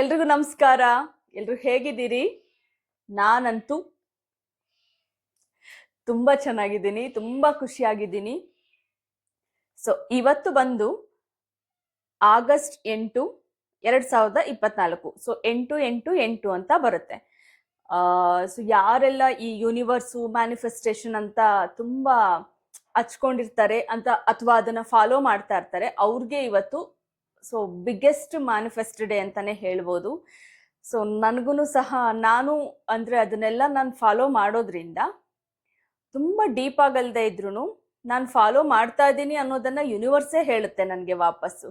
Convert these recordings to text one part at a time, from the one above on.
ಎಲ್ರಿಗೂ ನಮಸ್ಕಾರ. ಎಲ್ರು ಹೇಗಿದ್ದೀರಿ? ನಾನಂತೂ ತುಂಬಾ ಚೆನ್ನಾಗಿದ್ದೀನಿ, ತುಂಬಾ ಖುಷಿಯಾಗಿದ್ದೀನಿ. ಸೊ ಇವತ್ತು ಬಂದು ಆಗಸ್ಟ್ ಎಂಟು ಎರಡ್ ಸಾವಿರದ ಇಪ್ಪತ್ನಾಲ್ಕು. ಸೊ ಎಂಟು ಎಂಟು ಎಂಟು ಅಂತ ಬರುತ್ತೆ. ಸೊ ಯಾರೆಲ್ಲ ಈ ಯೂನಿವರ್ಸು ಮ್ಯಾನಿಫೆಸ್ಟೇಷನ್ ಅಂತ ತುಂಬಾ ಹಚ್ಕೊಂಡಿರ್ತಾರೆ ಅಂತ ಅಥವಾ ಅದನ್ನ ಫಾಲೋ ಮಾಡ್ತಾ ಇರ್ತಾರೆ, ಅವ್ರಿಗೆ ಇವತ್ತು ಸೊ ಬಿಗ್ಗೆಸ್ಟ್ ಮ್ಯಾನಿಫೆಸ್ಟ್ ಡೇ ಅಂತಾನೆ ಹೇಳ್ಬೋದು. ಸೊ ನನಗೂ ಸಹ ನಾನು ಅಂದರೆ ಅದನ್ನೆಲ್ಲ ನಾನು ಫಾಲೋ ಮಾಡೋದ್ರಿಂದ ತುಂಬ ಡೀಪ್ ಆಗಲ್ದೇ ಇದ್ರೂ ನಾನು ಫಾಲೋ ಮಾಡ್ತಾ ಇದ್ದೀನಿ ಅನ್ನೋದನ್ನು ಯೂನಿವರ್ಸೇ ಹೇಳುತ್ತೆ ನನಗೆ ವಾಪಸ್ಸು.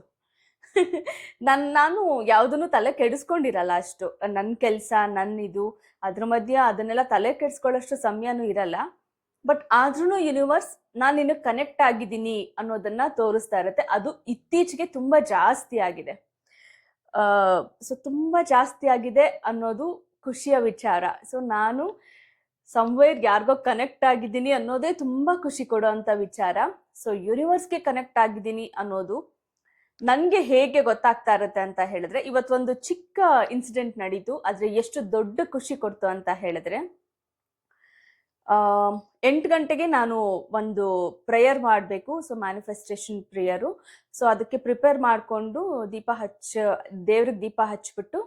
ನನ್ನ ನಾನು ಯಾವುದನ್ನು ತಲೆ ಕೆಡಿಸ್ಕೊಂಡಿರಲ್ಲ ಅಷ್ಟು. ನನ್ನ ಕೆಲಸ ನನ್ನ ಇದು, ಅದ್ರ ಮಧ್ಯ ಅದನ್ನೆಲ್ಲ ತಲೆ ಕೆಡಿಸ್ಕೊಳ್ಳೋಷ್ಟು ಸಮಯನೂ ಇರಲ್ಲ. ಬಟ್ ಆದ್ರೂ ಯೂನಿವರ್ಸ್ ನಾನು ನಿನಗೆ ಕನೆಕ್ಟ್ ಆಗಿದ್ದೀನಿ ಅನ್ನೋದನ್ನ ತೋರಿಸ್ತಾ ಇರುತ್ತೆ. ಅದು ಇತ್ತೀಚೆಗೆ ತುಂಬಾ ಜಾಸ್ತಿ ಆಗಿದೆ. ಸೊ ತುಂಬಾ ಜಾಸ್ತಿ ಆಗಿದೆ ಅನ್ನೋದು ಖುಷಿಯ ವಿಚಾರ. ಸೊ ನಾನು ಸಂವೇರ್ ಯಾರಿಗೋ ಕನೆಕ್ಟ್ ಆಗಿದ್ದೀನಿ ಅನ್ನೋದೇ ತುಂಬಾ ಖುಷಿ ಕೊಡುವಂತ ವಿಚಾರ. ಸೊ ಯೂನಿವರ್ಸ್ಗೆ ಕನೆಕ್ಟ್ ಆಗಿದ್ದೀನಿ ಅನ್ನೋದು ನನಗೆ ಹೇಗೆ ಗೊತ್ತಾಗ್ತಾ ಇರುತ್ತೆ ಅಂತ ಹೇಳಿದ್ರೆ, ಇವತ್ತೊಂದು ಚಿಕ್ಕ ಇನ್ಸಿಡೆಂಟ್ ನಡೀತು. ಆದರೆ ಎಷ್ಟು ದೊಡ್ಡ ಖುಷಿ ಕೊಡ್ತು ಅಂತ ಹೇಳಿದ್ರೆ ಎಂಟು ಗಂಟೆಗೆ ನಾನು ಒಂದು ಪ್ರೇಯರ್ ಮಾಡಬೇಕು. ಸೊ ಮ್ಯಾನಿಫೆಸ್ಟೇಷನ್ ಪ್ರೇಯರು ಸೊ ಅದಕ್ಕೆ ಪ್ರಿಪೇರ್ ಮಾಡಿಕೊಂಡು ದೀಪ ಹಚ್ಚ, ದೇವ್ರಿಗೆ ದೀಪ ಹಚ್ಚಿಬಿಟ್ಟು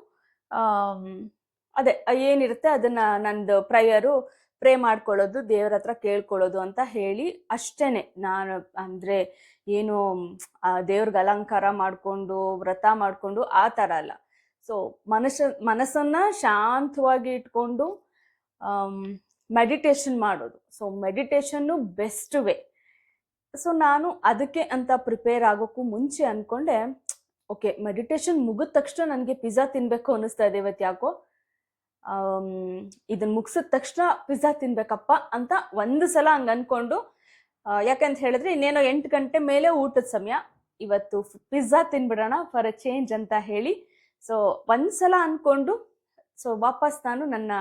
ಅದೇ, ಏನಿರುತ್ತೆ ಅದನ್ನ ನಂದು ಪ್ರೇಯರು ಪ್ರೇ ಮಾಡ್ಕೊಳ್ಳೋದು, ದೇವ್ರ ಹತ್ರ ಕೇಳ್ಕೊಳ್ಳೋದು ಅಂತ ಹೇಳಿ ಅಷ್ಟೇನೆ. ನಾನು ಅಂದ್ರೆ ಏನು ದೇವ್ರಿಗೆ ಅಲಂಕಾರ ಮಾಡಿಕೊಂಡು, ವ್ರತ ಮಾಡಿಕೊಂಡು ಆ ಥರ ಅಲ್ಲ. ಸೊ ಮನಸ್ಸ, ಮನಸ್ಸನ್ನು ಶಾಂತವಾಗಿ ಇಟ್ಕೊಂಡು ಮೆಡಿಟೇಷನ್ ಮಾಡೋದು. ಸೊ ಮೆಡಿಟೇಷನ್ನು ಬೆಸ್ಟ್ ವೇ ಸೊ ನಾನು ಅದಕ್ಕೆ ಅಂತ ಪ್ರಿಪೇರ್ ಆಗೋಕ್ಕೂ ಮುಂಚೆ ಅಂದ್ಕೊಂಡೆ ಓಕೆ ಮೆಡಿಟೇಷನ್ ಮುಗಿದ ತಕ್ಷಣ ನನಗೆ ಪಿಜ್ಜಾ ತಿನ್ನಬೇಕು ಅನ್ನಿಸ್ತಾ ಇದೆ ಇವತ್ತು ಯಾಕೋ? ಇದನ್ನು ಮುಗಿಸಿದ ತಕ್ಷಣ ಪಿಜ್ಜಾ ತಿನ್ಬೇಕಪ್ಪ ಅಂತ ಒಂದು ಸಲ ಹಂಗೆ ಅಂದ್ಕೊಂಡು ಯಾಕಂತ ಹೇಳಿದ್ರೆ ಇನ್ನೇನೋ ಎಂಟು ಗಂಟೆ ಮೇಲೆ ಊಟದ ಸಮಯ. ಇವತ್ತು ಪಿಜ್ಜಾ ತಿನ್ಬಿಡೋಣ ಫಾರ್ ಅ ಚೇಂಜ್ ಅಂತ ಹೇಳಿ. ಸೊ ಒಂದು ಸಲ ಅಂದ್ಕೊಂಡು ಸೊ ವಾಪಸ್ ನಾನು ನನ್ನ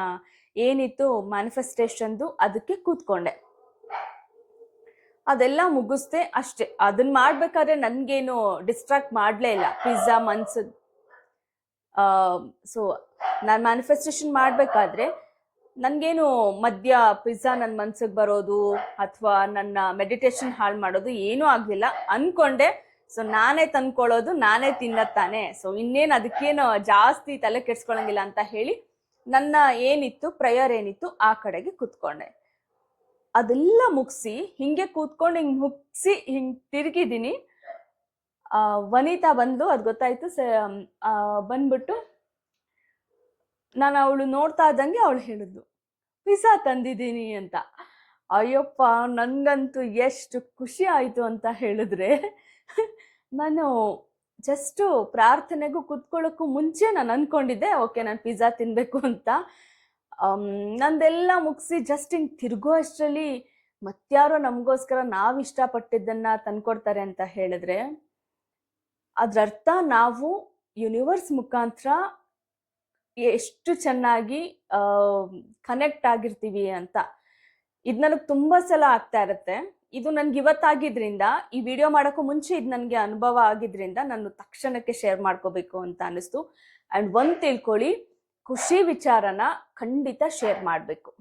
ಏನಿತ್ತು ಮ್ಯಾನಿಫೆಸ್ಟೇಷನ್ದು ಅದಕ್ಕೆ ಕೂತ್ಕೊಂಡೆ. ಅದೆಲ್ಲ ಮುಗಿಸ್ದೆ ಅಷ್ಟೇ. ಅದನ್ನ ಮಾಡ್ಬೇಕಾದ್ರೆ ನನ್ಗೇನು ಡಿಸ್ಟ್ರಾಕ್ಟ್ ಮಾಡ್ಲೇ ಇಲ್ಲ. ಪಿಜ್ಜಾ ಮನ್ಸ್ ಸೊ ನಾನು ಮ್ಯಾನಿಫೆಸ್ಟೇಷನ್ ಮಾಡಬೇಕಾದ್ರೆ ನನಗೇನು ಮಧ್ಯ ಪಿಜ್ಜಾ ನನ್ನ ಮನ್ಸಿಗೆ ಬರೋದು ಅಥವಾ ನನ್ನ ಮೆಡಿಟೇಷನ್ ಹಾಳು ಮಾಡೋದು ಏನೂ ಆಗಲಿಲ್ಲ. ಅನ್ಕೊಂಡೆ. ಸೊ ನಾನೇ ತಂದ್ಕೊಳ್ಳೋದು, ನಾನೇ ತಿನ್ನತ್ತಾನೆ ಸೊ ಇನ್ನೇನು ಅದಕ್ಕೇನು ಜಾಸ್ತಿ ತಲೆ ಕೆಡ್ಸ್ಕೊಳಂಗಿಲ್ಲ ಅಂತ ಹೇಳಿ ನನ್ನ ಏನಿತ್ತು ಪ್ರಯರ್ ಏನಿತ್ತು, ಆ ಕಡೆಗೆ ಕೂತ್ಕೊಂಡೆ. ಅದೆಲ್ಲ ಮುಗಿಸಿ, ಹಿಂಗೆ ಕೂತ್ಕೊಂಡು ಹಿಂಗೆ ಮುಗಿಸಿ ಹಿಂಗೆ ತಿರುಗಿದ್ದೀನಿ. ವನಿತಾ ಬಂದು ಅದು ಗೊತ್ತಾಯ್ತು, ಸ ಬಂದ್ಬಿಟ್ಟು ನಾನು ಅವಳು ನೋಡ್ತಾ ಇದ್ದಂಗೆ ಅವಳು ಹೇಳಿದ್ಲು ಪಿಸಾ ತಂದಿದ್ದೀನಿ ಅಂತ. ಅಯ್ಯಪ್ಪ ನನಗಂತೂ ಎಷ್ಟು ಖುಷಿ ಆಯಿತು ಅಂತ ಹೇಳಿದ್ರೆ, ನಾನು ಜಸ್ಟ್ ಪ್ರಾರ್ಥನೆಗೂ ಕುತ್ಕೊಳ್ಳೋಕ್ಕೂ ಮುಂಚೆ ನಾನು ಅನ್ಕೊಂಡಿದ್ದೆ, ಓಕೆ, ನಾನು ಪಿಜ್ಜಾ ತಿನ್ಬೇಕು ಅಂತ. ನಂದೆಲ್ಲ ಮುಗಿಸಿ ಜಸ್ಟ್ ಹಿಂಗೆ ತಿರುಗೋ ಅಷ್ಟರಲ್ಲಿ ಮತ್ಯಾರೋ ನಮಗೋಸ್ಕರ ನಾವು ಇಷ್ಟಪಟ್ಟಿದ್ದನ್ನ ತಂದ್ಕೊಡ್ತಾರೆ ಅಂತ ಹೇಳಿದ್ರೆ, ಅದರರ್ಥ ನಾವು ಯೂನಿವರ್ಸ್ ಮುಖಾಂತರ ಎಷ್ಟು ಚೆನ್ನಾಗಿ ಕನೆಕ್ಟ್ ಆಗಿರ್ತೀವಿ ಅಂತ. ಇದು ನನಗೆ ತುಂಬಾ ಸಲ ಆಗ್ತಾ ಇರುತ್ತೆ. ಇದು ನನ್ಗೆ ಇವತ್ತಾಗಿದ್ರಿಂದ, ಈ ವಿಡಿಯೋ ಮಾಡೋಕ್ಕೂ ಮುಂಚೆ ಇದು ನನಗೆ ಅನುಭವ ಆಗಿದ್ರಿಂದ ನಾನು ತಕ್ಷಣಕ್ಕೆ ಶೇರ್ ಮಾಡ್ಕೋಬೇಕು ಅಂತ ಅನಿಸ್ತು ಆ್ಯಂಡ್ ಒಂದು ತಿಳ್ಕೊಳ್ಳಿ, ಖುಷಿ ವಿಚಾರನ ಖಂಡಿತ ಶೇರ್ ಮಾಡಬೇಕು.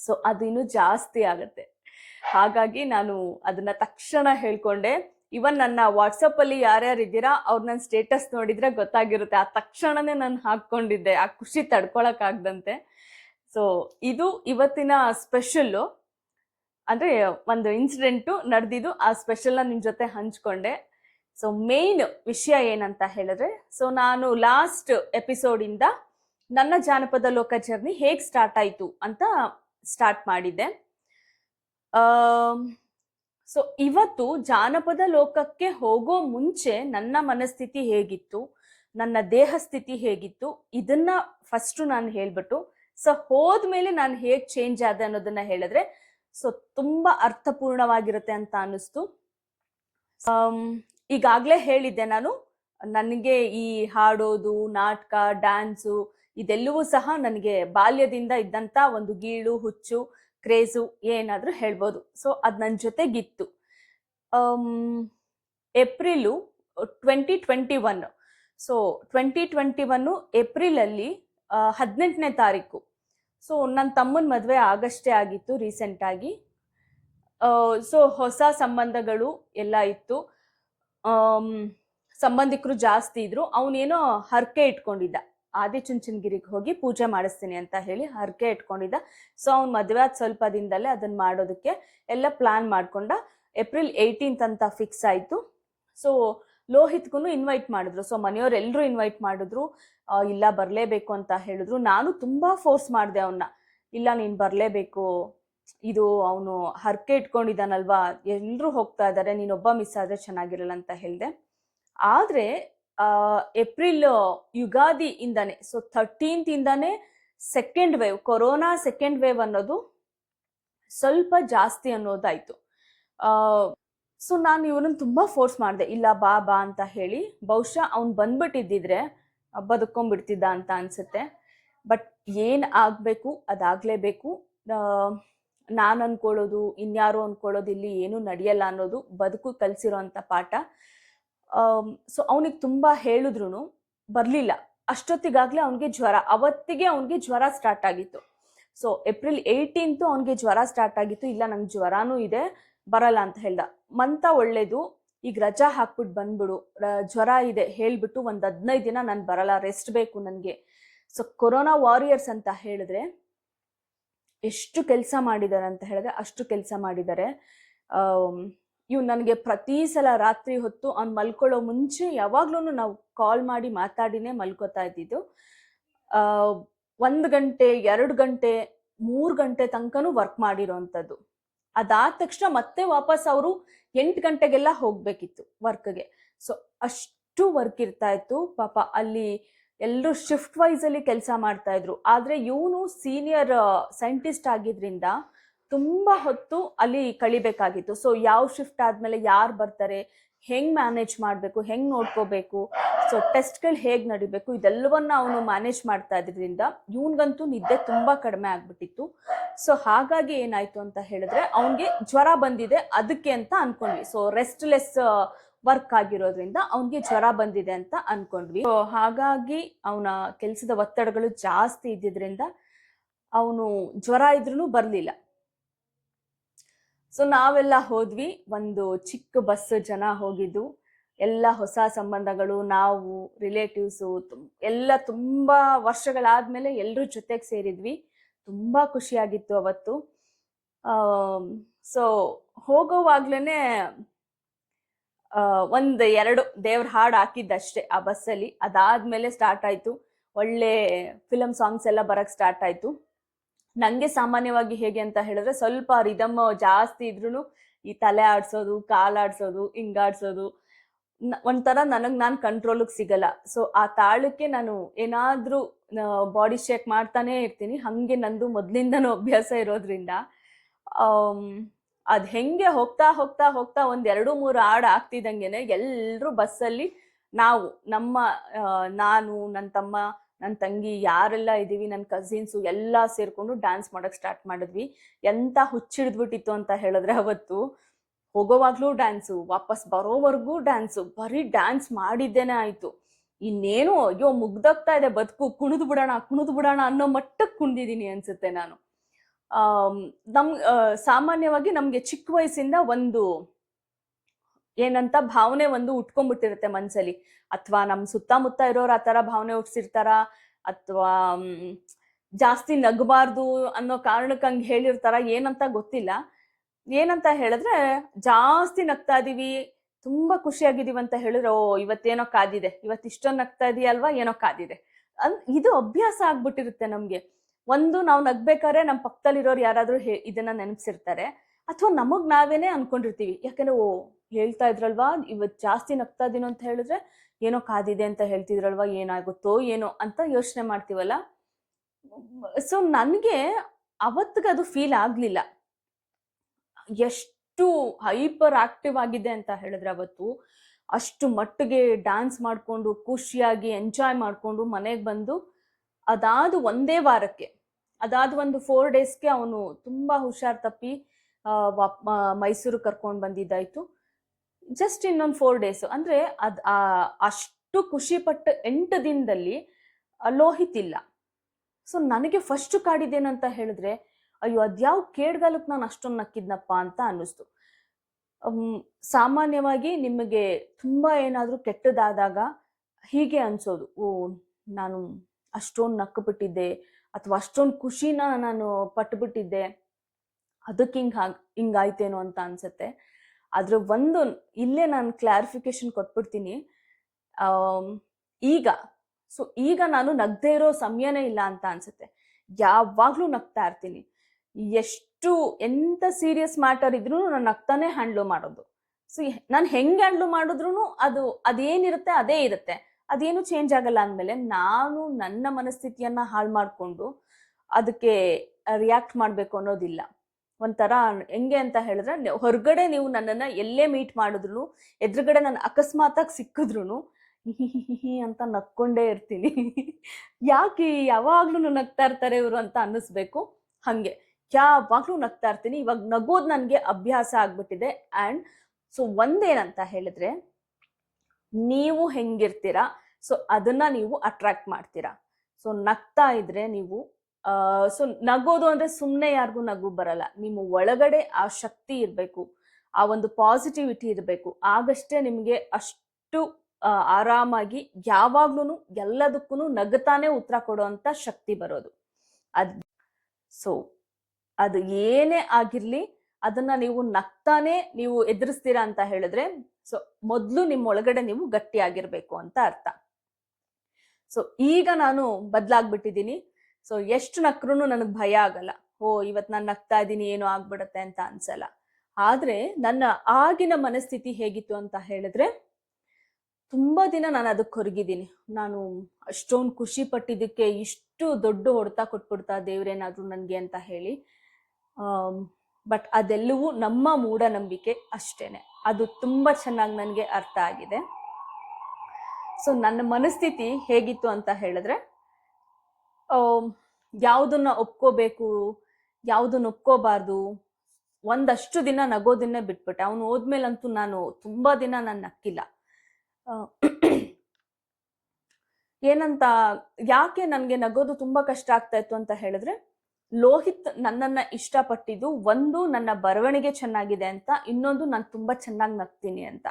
ಸೊ ಅದು ಜಾಸ್ತಿ ಆಗುತ್ತೆ. ಹಾಗಾಗಿ ನಾನು ಅದನ್ನ ತಕ್ಷಣ ಹೇಳ್ಕೊಂಡೆ. ಇವನ್ ನನ್ನ ವಾಟ್ಸಪ್ಪಲ್ಲಿ ಯಾರ್ಯಾರು ಇದ್ದೀರಾ, ಅವ್ರ ನನ್ನ ಸ್ಟೇಟಸ್ ನೋಡಿದ್ರೆ ಗೊತ್ತಾಗಿರುತ್ತೆ. ಆ ತಕ್ಷಣನೇ ನಾನು ಹಾಕೊಂಡಿದ್ದೆ ಆ ಖುಷಿ ತಡ್ಕೊಳಕ್ ಆಗ್ದಂತೆ. ಸೊ ಇದು ಇವತ್ತಿನ ಸ್ಪೆಷಲ್ಲು ಅಂದ್ರೆ ಒಂದು ಇನ್ಸಿಡೆಂಟು ನಡೆದಿದ್ದು ಆ ಸ್ಪೆಷಲ್ನ ನಿಮ್ಮ ಜೊತೆ ಹಂಚ್ಕೊಂಡೆ. ಸೊ ಮೇನ್ ವಿಷಯ ಏನಂತ ಹೇಳಿದ್ರೆ ಸೊ ನಾನು ಲಾಸ್ಟ್ ಎಪಿಸೋಡ್ ಇಂದ ನನ್ನ ಜಾನಪದ ಲೋಕ ಜರ್ನಿ ಹೇಗೆ ಸ್ಟಾರ್ಟ್ ಆಯ್ತು ಅಂತ ಸ್ಟಾರ್ಟ್ ಮಾಡಿದ್ದೆ. ಸೊ ಇವತ್ತು ಜಾನಪದ ಲೋಕಕ್ಕೆ ಹೋಗೋ ಮುಂಚೆ ನನ್ನ ಮನಸ್ಥಿತಿ ಹೇಗಿತ್ತು, ನನ್ನ ದೇಹ ಸ್ಥಿತಿ ಹೇಗಿತ್ತು, ಇದನ್ನ ಫಸ್ಟ್ ನಾನು ಹೇಳ್ಬಿಟ್ಟು ಸೊ ಹೋದ್ಮೇಲೆ ನಾನು ಹೇಗೆ ಚೇಂಜ್ ಆದೆ ಅನ್ನೋದನ್ನ ಹೇಳಿದ್ರೆ ಸೊ ತುಂಬಾ ಅರ್ಥಪೂರ್ಣವಾಗಿರುತ್ತೆ ಅಂತ ಅನ್ನಿಸ್ತು. ಈಗಾಗಲೇ ಹೇಳಿದ್ದೆ ನಾನು, ನನಗೆ ಈ ಹಾಡೋದು, ನಾಟಕ, ಡ್ಯಾನ್ಸು ಇದೆಲ್ಲವೂ ಸಹ ನನಗೆ ಬಾಲ್ಯದಿಂದ ಇದ್ದಂತ ಒಂದು ಗೀಳು, ಹುಚ್ಚು, ಕ್ರೇಜು ಏನಾದರೂ ಹೇಳ್ಬೋದು. ಸೊ ಅದು ನನ್ನ ಜೊತೆಗಿತ್ತು. April twenty twenty one. So twenty twenty one ಏಪ್ರಿಲಲ್ಲಿ ಹದಿನೆಂಟನೇ ತಾರೀಕು. ಸೊ ನನ್ನ ತಮ್ಮನ ಮದುವೆ ಆಗಷ್ಟೇ ಆಗಿತ್ತು ರೀಸೆಂಟಾಗಿ ಸೊ ಹೊಸ ಸಂಬಂಧಗಳು ಎಲ್ಲ ಇತ್ತು. ಸಂಬಂಧಿಕರು ಜಾಸ್ತಿ ಇದ್ರು. ಅವನೇನೋ ಹರಕೆ ಇಟ್ಕೊಂಡಿದ್ದ. ಆದಿಚುಂಚನಗಿರಿಗೆ ಹೋಗಿ ಪೂಜೆ ಮಾಡಿಸ್ತೀನಿ ಅಂತ ಹೇಳಿ ಹರಕೆ ಇಟ್ಕೊಂಡಿದ್ದ. ಸೊ ಅವ್ನ ಮದುವೆ ಆದ ಸ್ವಲ್ಪ ದಿನದಲ್ಲೇ ಅದನ್ನ ಮಾಡೋದಕ್ಕೆ ಎಲ್ಲ ಪ್ಲಾನ್ ಮಾಡ್ಕೊಂಡ. ಏಪ್ರಿಲ್ ಏಯ್ಟೀನ್ತ್ ಅಂತ ಫಿಕ್ಸ್ ಆಯಿತು. ಸೊ ಲೋಹಿತ್ಗೂ ಇನ್ವೈಟ್ ಮಾಡಿದ್ರು. ಸೊ ಮನೆಯವ್ರು ಎಲ್ಲರೂ ಇನ್ವೈಟ್ ಮಾಡಿದ್ರು. ಇಲ್ಲ, ಬರಲೇಬೇಕು ಅಂತ ಹೇಳಿದ್ರು. ನಾನು ತುಂಬಾ ಫೋರ್ಸ್ ಮಾಡಿದೆ ಅವನ್ನ ಇಲ್ಲ, ನೀನು ಬರಲೇಬೇಕು. ಇದು ಅವನು ಹರಕೆ ಇಟ್ಕೊಂಡಿದ್ದಾನಲ್ವಾ ಎಲ್ಲರೂ ಹೋಗ್ತಾ ಇದ್ದಾರೆ ನೀನೊಬ್ಬ ಮಿಸ್ ಆದ್ರೆ ಚೆನ್ನಾಗಿರಲ್ಲ ಅಂತ ಹೇಳಿದೆ. ಆದ್ರೆ ಏಪ್ರಿಲ್ ಯುಗಾದಿ ಇಂದಾನೆ ಸೊ ಥರ್ಟೀನ್ತ್ ಇಂದಾನೆ second wave corona second wave ಅನ್ನೋದು ಸ್ವಲ್ಪ ಜಾಸ್ತಿ ಅನ್ನೋದಾಯ್ತು. ಸೊ ನಾನು ಇವನನ್ನು ತುಂಬ ಫೋರ್ಸ್ ಮಾಡಿದೆ. ಇಲ್ಲ, ಬಾ ಬಾ ಅಂತ ಹೇಳಿ. ಬಹುಶಃ ಅವ್ನು ಬಂದ್ಬಿಟ್ಟಿದ್ದಿದ್ರೆ ಬದುಕೊಂಡ್ಬಿಡ್ತಿದ್ದ ಅಂತ ಅನಿಸುತ್ತೆ. ಬಟ್ ಏನು ಆಗಬೇಕು, ಅದಾಗಲೇಬೇಕು. ನಾನು ಅಂದ್ಕೊಳ್ಳೋದು ಇನ್ಯಾರೋ ಅಂದ್ಕೊಳ್ಳೋದು ಇಲ್ಲಿ ಏನೂ ನಡೆಯಲ್ಲ ಅನ್ನೋದು ಬದುಕು ಕಲಿಸಿರೋ ಅಂಥ ಪಾಠ ಸೊ ಅವನಿಗೆ ತುಂಬ ಹೇಳಿದ್ರು ಬರಲಿಲ್ಲ. ಅಷ್ಟೊತ್ತಿಗಾಗಲೇ ಅವನಿಗೆ ಜ್ವರ. ಅವತ್ತಿಗೆ ಅವನಿಗೆ ಜ್ವರ ಸ್ಟಾರ್ಟ್ ಆಗಿತ್ತು. ಸೊ ಏಪ್ರಿಲ್ ಏಯ್ಟೀನ್ತು ಅವನಿಗೆ ಜ್ವರ ಸ್ಟಾರ್ಟ್ ಆಗಿತ್ತು. ಇಲ್ಲ, ನಂಗೆ ಜ್ವರನೂ ಇದೆ. ಬರಲ್ಲ ಅಂತ ಹೇಳ್ದ. ಮಂತ ಒಳ್ಳೇದು, ಈಗ ರಜಾ ಹಾಕ್ಬಿಟ್ಟು ಬಂದ್ಬಿಡು. ಜ್ವರ ಇದೆ ಹೇಳ್ಬಿಟ್ಟು ಒಂದು ಹದಿನೈದು ದಿನ ನಾನು ಬರಲ್ಲ ರೆಸ್ಟ್ ಬೇಕು ನನಗೆ. ಸೊ ಕೊರೋನಾ ವಾರಿಯರ್ಸ್ ಅಂತ ಹೇಳಿದ್ರೆ, ಎಷ್ಟು ಕೆಲಸ ಮಾಡಿದ್ದಾರೆ ಅಂತ ಹೇಳಿದ್ರೆ ಅಷ್ಟು ಕೆಲಸ ಮಾಡಿದ್ದಾರೆ ಇವ್ ನನಗೆ ಪ್ರತಿ ಸಲ ರಾತ್ರಿ ಹೊತ್ತು ಅವ್ನು ಮಲ್ಕೊಳ್ಳೋ ಮುಂಚೆ ಯಾವಾಗ್ಲೂ ನಾವು ಕಾಲ್ ಮಾಡಿ ಮಾತಾಡಿನೇ ಮಲ್ಕೋತಾ ಇದ್ದಿದ್ದು. ಒಂದ್ ಗಂಟೆ, ಎರಡು ಗಂಟೆ, ಮೂರು ಗಂಟೆ ತನಕನೂ ವರ್ಕ್ ಮಾಡಿರೋಂಥದ್ದು. ಅದಾದ ತಕ್ಷಣ ಮತ್ತೆ ವಾಪಸ್ ಅವರು ಎಂಟು ಗಂಟೆಗೆಲ್ಲ ಹೋಗ್ಬೇಕಿತ್ತು ವರ್ಕ್ಗೆ. ಸೊ ಅಷ್ಟು ವರ್ಕ್ ಇರ್ತಾ ಇತ್ತು. ಪಾಪ ಅಲ್ಲಿ ಎಲ್ಲರೂ ಶಿಫ್ಟ್ ವೈಸ್ ಅಲ್ಲಿ ಕೆಲಸ ಮಾಡ್ತಾ ಇದ್ರು. ಆದ್ರೆ ಇವನು ಸೀನಿಯರ್ ಸೈಂಟಿಸ್ಟ್ ಆಗಿದ್ರಿಂದ ತುಂಬಾ ಹೊತ್ತು ಅಲ್ಲಿ ಕಳಿಬೇಕಾಗಿತ್ತು. ಸೊ ಯಾವ ಶಿಫ್ಟ್ ಆದ್ಮೇಲೆ ಯಾರು ಬರ್ತಾರೆ ಹೆಂಗ್ ಮ್ಯಾನೇಜ್ ಮಾಡಬೇಕು, ಹೆಂಗೆ ನೋಡ್ಕೋಬೇಕು? ಸೊ ಟೆಸ್ಟ್ಗಳು ಹೇಗೆ ನಡಿಬೇಕು? ಇದೆಲ್ಲವನ್ನ ಅವನು ಮ್ಯಾನೇಜ್ ಮಾಡ್ತಾ ಇದ್ರಿಂದ ಇವನ್ಗಂತೂ ನಿದ್ದೆ ತುಂಬಾ ಕಡಿಮೆ ಆಗ್ಬಿಟ್ಟಿತ್ತು. ಸೊ ಹಾಗಾಗಿ ಏನಾಯ್ತು ಅಂತ ಹೇಳಿದ್ರೆ ಅವನಿಗೆ ಜ್ವರ ಬಂದಿದೆ ಅದಕ್ಕೆ ಅಂತ ಅನ್ಕೊಂಡ್ವಿ. ಸೊ ರೆಸ್ಟ್ಲೆಸ್ ವರ್ಕ್ ಆಗಿರೋದ್ರಿಂದ ಅವನಿಗೆ ಜ್ವರ ಬಂದಿದೆ ಅಂತ ಅನ್ಕೊಂಡ್ವಿ. ಸೊ ಹಾಗಾಗಿ ಅವನ ಕೆಲಸದ ಒತ್ತಡಗಳು ಜಾಸ್ತಿ ಇದ್ದಿದ್ರಿಂದ ಅವನು ಜ್ವರ ಇದ್ರೂ ಬರ್ಲಿಲ್ಲ. ಸೊ ನಾವೆಲ್ಲ ಹೋದ್ವಿ. ಒಂದು ಚಿಕ್ಕ ಬಸ್ ಜನ ಹೋಗಿದ್ದು. ಎಲ್ಲ ಹೊಸ ಸಂಬಂಧಗಳು, ನಾವು ರಿಲೇಟಿವ್ಸು ಎಲ್ಲ ತುಂಬ ವರ್ಷಗಳಾದ್ಮೇಲೆ ಎಲ್ಲರೂ ಜೊತೆಗೆ ಸೇರಿದ್ವಿ. ತುಂಬಾ ಖುಷಿಯಾಗಿತ್ತು ಅವತ್ತು. ಸೊ ಹೋಗೋವಾಗ್ಲೇನೆ ಒಂದು ಎರಡು ದೇವ್ರ ಹಾಡು ಹಾಕಿದ್ದಷ್ಟೇ ಆ ಬಸ್ಸಲ್ಲಿ ಅದಾದ್ಮೇಲೆ ಸ್ಟಾರ್ಟ್ ಆಯ್ತು. ಒಳ್ಳೆ ಫಿಲಮ್ ಸಾಂಗ್ಸ್ ಎಲ್ಲ ಬರಕ್ ಸ್ಟಾರ್ಟ್ ಆಯ್ತು. ನಂಗೆ ಸಾಮಾನ್ಯವಾಗಿ ಹೇಗೆ ಅಂತ ಹೇಳಿದ್ರೆ ಸ್ವಲ್ಪ ರಿದಮ್ ಜಾಸ್ತಿ ಇದ್ರೂ ಈ ತಲೆ ಆಡ್ಸೋದು, ಕಾಲ್ ಆಡ್ಸೋದು, ಹಿಂಗಾಡ್ಸೋದು ಒಂಥರ ನನಗ್ ನಾನು ಕಂಟ್ರೋಲಿಗೆ ಸಿಗಲ್ಲ. ಸೊ ಆ ತಾಳಕ್ಕೆ ನಾನು ಏನಾದ್ರೂ ಬಾಡಿ ಶೇಕ್ ಮಾಡ್ತಾನೆ ಇರ್ತೀನಿ. ಹಂಗೆ ನಂದು ಮೊದ್ಲಿಂದನೂ ಅಭ್ಯಾಸ ಇರೋದ್ರಿಂದ ಅದು ಹೆಂಗೆ ಹೋಗ್ತಾ ಹೋಗ್ತಾ ಹೋಗ್ತಾ ಒಂದ್ ಎರಡು ಮೂರು ಹಾಡು ಆಗ್ತಿದಂಗೆನೆ ಎಲ್ರು ಬಸ್ಸಲ್ಲಿ ನಾವು, ನಮ್ಮ ನಾನು ನನ್ನ ತಮ್ಮ ನನ್ನ ತಂಗಿ ಯಾರೆಲ್ಲ ಇದ್ದೀವಿ ನನ್ನ ಕಸಿನ್ಸು ಎಲ್ಲ ಸೇರಿಕೊಂಡು ಡ್ಯಾನ್ಸ್ ಮಾಡಕ್ ಸ್ಟಾರ್ಟ್ ಮಾಡಿದ್ವಿ. ಎಂತ ಹುಚ್ಚಿಡ್ದ್ಬಿಟ್ಟಿತ್ತು ಅಂತ ಹೇಳಿದ್ರೆ ಅವತ್ತು ಹೋಗೋವಾಗ್ಲೂ ಡ್ಯಾನ್ಸು ವಾಪಸ್ ಬರೋವರೆಗೂ ಡ್ಯಾನ್ಸು ಬರೀ ಡ್ಯಾನ್ಸ್ ಮಾಡಿದ್ದೇನೆ ಆಯಿತು. ಇನ್ನೇನು ಅಯ್ಯೋ ಮುಗ್ದೋಗ್ತಾ ಇದೆ ಬದುಕು, ಕುಣಿದು ಬಿಡೋಣ ಕುಣಿದು ಬಿಡೋಣ ಅನ್ನೋ ಮಟ್ಟಕ್ಕೆ ಕುಣಿದಿದ್ದೀನಿ ಅನ್ಸುತ್ತೆ ನಾನು. ನಮ್ ಸಾಮಾನ್ಯವಾಗಿ ನಮಗೆ ಚಿಕ್ಕ ವಯಸ್ಸಿಂದ ಒಂದು ಏನಂತ ಭಾವನೆ ಒಂದು ಉಟ್ಕೊಂಡ್ಬಿಟ್ಟಿರುತ್ತೆ ಮನ್ಸಲ್ಲಿ. ಅಥವಾ ನಮ್ ಸುತ್ತಮುತ್ತ ಇರೋರು ಆ ತರ ಭಾವನೆ ಹುಟ್ಟಿಸಿರ್ತಾರ ಅಥವಾ ಜಾಸ್ತಿ ನಗಬಾರ್ದು ಅನ್ನೋ ಕಾರಣಕ್ಕೆ ಹಂಗೆ ಹೇಳಿರ್ತಾರ? ಏನಂತ ಗೊತ್ತಿಲ್ಲ. ಏನಂತ ಹೇಳಿದ್ರೆ, ಜಾಸ್ತಿ ನಗ್ತಾ ಇದೀವಿ, ತುಂಬಾ ಖುಷಿಯಾಗಿದೀವಿ ಅಂತ ಹೇಳಿದ್ರೆ, ಓ, ಇವತ್ತೇನೋ ಕಾದಿದೆ. ಇವತ್ತು ಇಷ್ಟೊಂದು ನಗ್ತಾ ಇದೆಯಲ್ವಾ ಏನೋ ಕಾದಿದೆ. ಅನ್- ಇದು ಅಭ್ಯಾಸ ಆಗ್ಬಿಟ್ಟಿರುತ್ತೆ ನಮ್ಗೆ. ಒಂದು, ನಾವು ನಗ್ಬೇಕಾದ್ರೆ ನಮ್ಮ ಪಕ್ಕದಲ್ಲಿರೋರು ಯಾರಾದ್ರೂ ಇದನ್ನ ನೆನಪಿಸಿರ್ತಾರೆ. ಅಥವಾ ನಮಗ್ ನಾವೇನೆ ಅನ್ಕೊಂಡಿರ್ತೀವಿ. ಯಾಕಂದ್ರೆ, ಓ ಹೇಳ್ತಾ ಇದ್ರಲ್ವಾ? ಇವತ್ ಜಾಸ್ತಿ ನಗ್ತಾ ಇದೀನೋ ಅಂತ ಹೇಳಿದ್ರೆ, ಏನೋ ಕಾದಿದೆ ಅಂತ ಹೇಳ್ತಿದ್ರಲ್ವಾ, ಏನಾಗುತ್ತೋ, ಏನೋ ಅಂತ ಯೋಚನೆ ಮಾಡ್ತೀವಲ್ಲ? ಸೊ ನನಗೆ ಅವತ್ತಿಗೆ ಅದು ಫೀಲ್ ಆಗ್ಲಿಲ್ಲ. ಎಷ್ಟು ಹೈಪರ್ ಆಕ್ಟಿವ್ ಆಗಿದೆ ಅಂತ ಹೇಳಿದ್ರೆ ಅವತ್ತು, ಅಷ್ಟು ಮಟ್ಟಿಗೆ ಡ್ಯಾನ್ಸ್ ಮಾಡ್ಕೊಂಡು, ಖುಷಿಯಾಗಿ ಎಂಜಾಯ್ ಮಾಡ್ಕೊಂಡು ಮನೆಗೆ ಬಂದು, ಅದಾದ ಒಂದೇ ವಾರಕ್ಕೆ, ಅದಾದ ಒಂದು ಫೋರ್ ಡೇಸ್ಗೆ ಅವನು ತುಂಬಾ ಹುಷಾರ್ ತಪ್ಪಿ ಮೈಸೂರು ಕರ್ಕೊಂಡು ಬಂದಿದ್ದಾಯ್ತು. ಜಸ್ಟ್ ಇನ್ನೊಂದು ಫೋರ್ ಡೇಸ್ ಅಂದ್ರೆ ಅದ್ ಅಷ್ಟು ಖುಷಿ ಪಟ್ಟ ಎಂಟು ದಿನದಲ್ಲಿ ಲೋಹಿತ್ ಇಲ್ಲ. ಸೊ ನನಗೆ ಫಸ್ಟ್ ಕಾಡಿದ್ದೇನಂತ ಹೇಳಿದ್ರೆ, ಅಯ್ಯೋ, ಅದ್ಯಾವ ಕೇಡ್ಗಾಲಕ್ಕೆ ನಾನು ಅಷ್ಟೊಂದು ನಕ್ಕಿದ್ನಪ್ಪ ಅಂತ ಅನ್ನಿಸ್ತು. ಸಾಮಾನ್ಯವಾಗಿ ನಿಮಗೆ ತುಂಬಾ ಏನಾದರೂ ಕೆಟ್ಟದಾದಾಗ ಹೀಗೆ ಅನ್ಸೋದು. ಓ, ನಾನು ಅಷ್ಟೊಂದು ನಕ್ಕಬಿಟ್ಟಿದ್ದೆ ಅಥವಾ ಅಷ್ಟೊಂದು ಖುಷಿನ ನಾನು ಪಟ್ಬಿಟ್ಟಿದ್ದೆ ಅದಕ್ಕೆ ಹಿಂಗೆ ಹಾಗೆ, ಹಿಂಗಾಯ್ತೇನೋ ಅಂತ ಅನ್ಸುತ್ತೆ. ಆದ್ರೆ ಒಂದು ಇಲ್ಲೇ ನಾನು ಕ್ಲಾರಿಫಿಕೇಶನ್ ಕೊಟ್ಬಿಡ್ತೀನಿ. ಈಗ ಸೊ ಈಗ ನಾನು ನಗ್ದೇ ಇರೋ ಸಮಯನೇ ಇಲ್ಲ ಅಂತ ಅನ್ಸುತ್ತೆ. ಯಾವಾಗ್ಲೂ ನಗ್ತಾ ಇರ್ತೀನಿ. ಎಷ್ಟು, ಎಂತ ಸೀರಿಯಸ್ ಮ್ಯಾಟರ್ ಇದ್ರೂ ನಾನು ನಗ್ತಾನೆ ಹ್ಯಾಂಡ್ಲು ಮಾಡೋದು. ಸೊ ನಾನು ಹೆಂಗೆ ಹ್ಯಾಂಡ್ಲು ಮಾಡಿದ್ರು ಅದು, ಅದೇನಿರುತ್ತೆ, ಅದೇ ಇರುತ್ತೆ. ಅದೇನು ಚೇಂಜ್ ಆಗಲ್ಲ ಅಂದಮೇಲೆ ನಾನು ನನ್ನ ಮನಸ್ಥಿತಿಯನ್ನ ಹಾಳು ಮಾಡಿಕೊಂಡು ಅದಕ್ಕೆ ರಿಯಾಕ್ಟ್ ಮಾಡಬೇಕು ಅನ್ನೋದಿಲ್ಲ. ಒಂಥರ ಹೆಂಗೆ ಅಂತ ಹೇಳಿದ್ರೆ ಹೊರಗಡೆ ನೀವು ನನ್ನನ್ನು ಎಲ್ಲೇ ಮೀಟ್ ಮಾಡಿದ್ರು ಎದುರುಗಡೆ ನಾನು ಅಕಸ್ಮಾತಾಗಿ ಸಿಕ್ಕಿದ್ರು ಅಂತ ನಕ್ಕೊಂಡೇ ಇರ್ತೀನಿ. ಯಾಕೆ ಯಾವಾಗ್ಲೂ ನಗ್ತಾ ಇರ್ತಾರೆ ಇವರು ಅಂತ ಅನ್ನಿಸ್ಬೇಕು? ಹಂಗೆ. ಯಾವಾಗ್ಲೂ ನಗ್ತಾ ಇರ್ತೀನಿ. ಇವಾಗ ನಗೋದು ನನಗೆ ಅಭ್ಯಾಸ ಆಗ್ಬಿಟ್ಟಿದೆ. ಆ್ಯಂಡ್ ಸೊ, ಒಂದೇನಂತ ಹೇಳಿದ್ರೆ, ನೀವು ಹೆಂಗಿರ್ತೀರಾ, ಸೊ, ಅದನ್ನ ನೀವು ಅಟ್ರಾಕ್ಟ್ ಮಾಡ್ತೀರಾ. ಸೊ, ನಗ್ತಾ ಇದ್ರೆ ನೀವು ಸೊ ನಗೋದು ಅಂದ್ರೆ ಸುಮ್ಮನೆ ಯಾರಿಗೂ ನಗು ಬರಲ್ಲ. ನಿಮ್ಮ ಒಳಗಡೆ ಆ ಶಕ್ತಿ ಇರಬೇಕು, ಆ ಒಂದು ಪಾಸಿಟಿವಿಟಿ ಇರಬೇಕು. ಆಗಷ್ಟೇ ನಿಮಗೆ ಅಷ್ಟು ಆರಾಮಾಗಿ ಯಾವಾಗ್ಲೂ ಎಲ್ಲದಕ್ಕೂ ನಗತಾನೆ ಉತ್ತರ ಕೊಡುವಂತ ಶಕ್ತಿ ಬರೋದು. ಅದ್ ಸೊ ಅದು ಏನೇ ಆಗಿರ್ಲಿ ಅದನ್ನ ನೀವು ನಗ್ತಾನೆ ನೀವು ಎದುರಿಸ್ತೀರಾ ಅಂತ ಹೇಳಿದ್ರೆ ಸೊ ಮೊದಲು ನಿಮ್ಮ ಒಳಗಡೆ ನೀವು ಗಟ್ಟಿಯಾಗಿರ್ಬೇಕು ಅಂತ ಅರ್ಥ. ಸೊ ಈಗ ನಾನು ಬದಲಾಗ್ಬಿಟ್ಟಿದ್ದೀನಿ. ಸೊ ಎಷ್ಟು ನಕ್ರೂ ನನಗೆ ಭಯ ಆಗಲ್ಲ. ಓ ಇವತ್ತು ನಾನು ನಗ್ತಾ ಇದ್ದೀನಿ, ಏನೋ ಆಗ್ಬಿಡತ್ತೆ ಅಂತ ಅನ್ಸಲ್ಲ. ಆದ್ರೆ ನನ್ನ ಆಗಿನ ಮನಸ್ಥಿತಿ ಹೇಗಿತ್ತು ಅಂತ ಹೇಳಿದ್ರೆ, ತುಂಬಾ ದಿನ ನಾನು ಅದಕ್ಕೆ ಹೊರಗಿದ್ದೀನಿ. ನಾನು ಅಷ್ಟೊಂದು ಖುಷಿ ಪಟ್ಟಿದ್ದಕ್ಕೆ ಇಷ್ಟು ದೊಡ್ಡ ಹೊಡೆತ ಕೊಟ್ಬಿಡ್ತಾ ದೇವ್ರೇನಾದ್ರು ನನಗೆ ಅಂತ ಹೇಳಿ ಬಟ್ ಅದೆಲ್ಲವೂ ನಮ್ಮ ಮೂಢನಂಬಿಕೆ ಅಷ್ಟೇನೆ. ಅದು ತುಂಬಾ ಚೆನ್ನಾಗಿ ನನಗೆ ಅರ್ಥ ಆಗಿದೆ. ಸೊ ನನ್ನ ಮನಸ್ಥಿತಿ ಹೇಗಿತ್ತು ಅಂತ ಹೇಳಿದ್ರೆ ಯಾವುದನ್ನ ಒಪ್ಕೋಬೇಕು, ಯಾವುದನ್ನ ಒಪ್ಕೋಬಾರ್ದು, ಒಂದಷ್ಟು ದಿನ ನಗೋದನ್ನೇ ಬಿಟ್ಬಿಟ್ಟೆ. ಅವನು ಹೋದ್ಮೇಲಂತೂ ನಾನು ತುಂಬಾ ದಿನ ನಾನು ನಕ್ಕಿಲ್ಲ. ಏನಂತ, ಯಾಕೆ ನನಗೆ ನಗೋದು ತುಂಬಾ ಕಷ್ಟ ಆಗ್ತಾ ಇತ್ತು ಅಂತ ಹೇಳಿದ್ರೆ, ಲೋಹಿತ್ ನನ್ನನ್ನ ಇಷ್ಟಪಟ್ಟಿದ್ದು ಒಂದು, ನನ್ನ ಬರವಣಿಗೆ ಚೆನ್ನಾಗಿದೆ ಅಂತ, ಇನ್ನೊಂದು ನಾನು ತುಂಬಾ ಚೆನ್ನಾಗಿ ನಗ್ತೀನಿ ಅಂತ.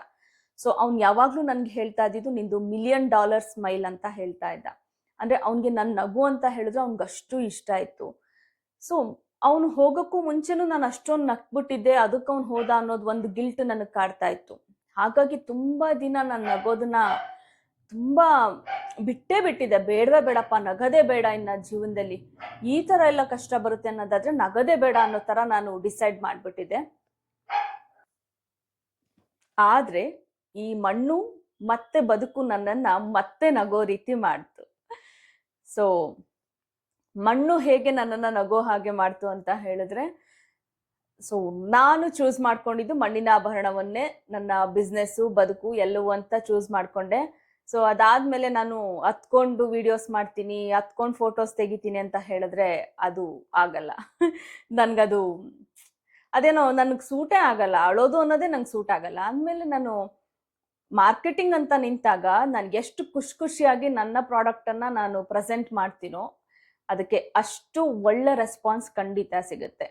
ಸೊ ಅವ್ನು ಯಾವಾಗ್ಲೂ ನನ್ಗೆ ಹೇಳ್ತಾ ಇದ್ದಿದ್ದು ನಿಂದು ಮಿಲಿಯನ್ ಡಾಲರ್ ಸ್ಮೈಲ್ ಅಂತ ಹೇಳ್ತಾ ಇದ್ದ. ಅಂದ್ರೆ ಅವನಿಗೆ ನನ್ನ ನಗು ಅಂತ ಹೇಳಿದ್ರೆ ಅವ್ನಿಗೆ ಅಷ್ಟು ಇಷ್ಟ ಆಯ್ತು. ಸೊ ಅವನು ಹೋಗೋಕ್ಕೂ ಮುಂಚೆನೂ ನಾನು ಅಷ್ಟೊಂದು ನಕ್ಬಿಟ್ಟಿದ್ದೆ ಅದಕ್ಕೆ ಅವ್ನು ಹೋದ ಅನ್ನೋದು ಒಂದು ಗಿಲ್ಟ್ ನನಗೆ ಕಾಡ್ತಾ ಇತ್ತು. ಹಾಗಾಗಿ ತುಂಬಾ ದಿನ ನಾನು ನಗೋದನ್ನ ತುಂಬಾ ಬಿಟ್ಟೇ ಬಿಟ್ಟಿದೆ ಬೇಡವೇ ಬೇಡಪ್ಪ, ನಗದೇ ಬೇಡ ಇನ್ನ ಜೀವನದಲ್ಲಿ. ಈ ತರ ಎಲ್ಲ ಕಷ್ಟ ಬರುತ್ತೆ ಅನ್ನೋದಾದ್ರೆ ನಗದೇ ಬೇಡ ಅನ್ನೋ ತರ ನಾನು ಡಿಸೈಡ್ ಮಾಡ್ಬಿಟ್ಟಿದ್ದೆ. ಆದ್ರೆ ಈ ಮಣ್ಣು ಮತ್ತೆ ಬದುಕು ನನ್ನನ್ನ ಮತ್ತೆ ನಗೋ ರೀತಿ ಮಾಡ್ತು. ಸೊ ಮಣ್ಣು ಹೇಗೆ ನನ್ನನ್ನ ನಗೋ ಹಾಗೆ ಮಾಡ್ತು ಅಂತ ಹೇಳಿದ್ರೆ ಸೊ ನಾನು ಚೂಸ್ ಮಾಡ್ಕೊಂಡಿದ್ದು ಮಣ್ಣಿನ ಆಭರಣವನ್ನೇ, ನನ್ನ ಬಿಸ್ನೆಸ್ಸು ಬದುಕು ಎಲ್ಲವೂ ಅಂತ ಚೂಸ್ ಮಾಡ್ಕೊಂಡೆ. ಸೊ ಅದಾದ್ಮೇಲೆ ನಾನು ಹತ್ಕೊಂಡು ವಿಡಿಯೋಸ್ ಮಾಡ್ತೀನಿ ಹತ್ಕೊಂಡು ಫೋಟೋಸ್ ತೆಗಿತೀನಿ ಅಂತ ಹೇಳಿದ್ರೆ ಅದು ಆಗಲ್ಲ. ನನ್ಗದು, ಅದೇನೋ ನನಗೆ ಸೂಟೇ ಆಗಲ್ಲ. ಅಳೋದು ಅನ್ನೋದೇ ನಂಗೆ ಸೂಟ್ ಆಗಲ್ಲ. ಅಂದಮೇಲೆ ನಾನು ಮಾರ್ಕೆಟಿಂಗ್ ಅಂತ ನಿಂತಾಗ ನನ್ಗೆ ಎಷ್ಟು ಖುಷಿ ಖುಷಿಯಾಗಿ ನನ್ನ ಪ್ರಾಡಕ್ಟನ್ನು ನಾನು ಪ್ರೆಸೆಂಟ್ ಮಾಡ್ತೀನೋ ಅದಕ್ಕೆ ಅಷ್ಟು ಒಳ್ಳೆ ರೆಸ್ಪಾನ್ಸ್ ಖಂಡಿತ ಸಿಗುತ್ತೆ.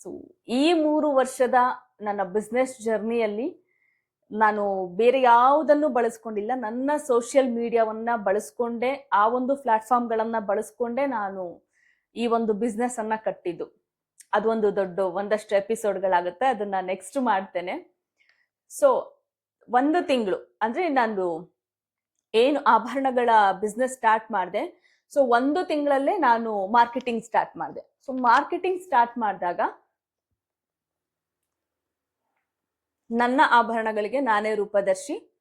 ಸೊ ಈ ಮೂರು ವರ್ಷದ ನನ್ನ ಬಿಸ್ನೆಸ್ ಜರ್ನಿಯಲ್ಲಿ ನಾನು ಬೇರೆ ಯಾವುದನ್ನು ಬಳಸ್ಕೊಂಡಿಲ್ಲ, ನನ್ನ ಸೋಷಿಯಲ್ ಮೀಡಿಯಾವನ್ನು ಬಳಸ್ಕೊಂಡೆ, ಆ ಒಂದು ಪ್ಲಾಟ್ಫಾರ್ಮ್ಗಳನ್ನು ಬಳಸ್ಕೊಂಡೆ ನಾನು ಈ ಒಂದು ಬಿಸ್ನೆಸ್ ಅನ್ನ ಕಟ್ಟಿದ್ದು. ಅದೊಂದು ದೊಡ್ಡ, ಒಂದಷ್ಟು ಎಪಿಸೋಡ್ಗಳಾಗುತ್ತೆ ಅದನ್ನ ನೆಕ್ಸ್ಟ್ ಮಾಡ್ತೇನೆ. ಸೊ ಒಂದು ತಿಂಗಳು ಅಂದ್ರೆ ನಾನು ಏನು ಆಭರಣಗಳ ಬಿಸ್ನೆಸ್ ಸ್ಟಾರ್ಟ್ ಮಾಡಿದೆ. ಸೊ ಒಂದು ತಿಂಗಳಲ್ಲೇ ನಾನು ಮಾರ್ಕೆಟಿಂಗ್ ಸ್ಟಾರ್ಟ್ ಮಾಡಿದೆ. ಸೊ ಮಾರ್ಕೆಟಿಂಗ್ ಸ್ಟಾರ್ಟ್ ಮಾಡಿದಾಗ ನನ್ನ ಆಭರಣಗಳಿಗೆ ನಾನೇ ರೂಪದರ್ಶಿ.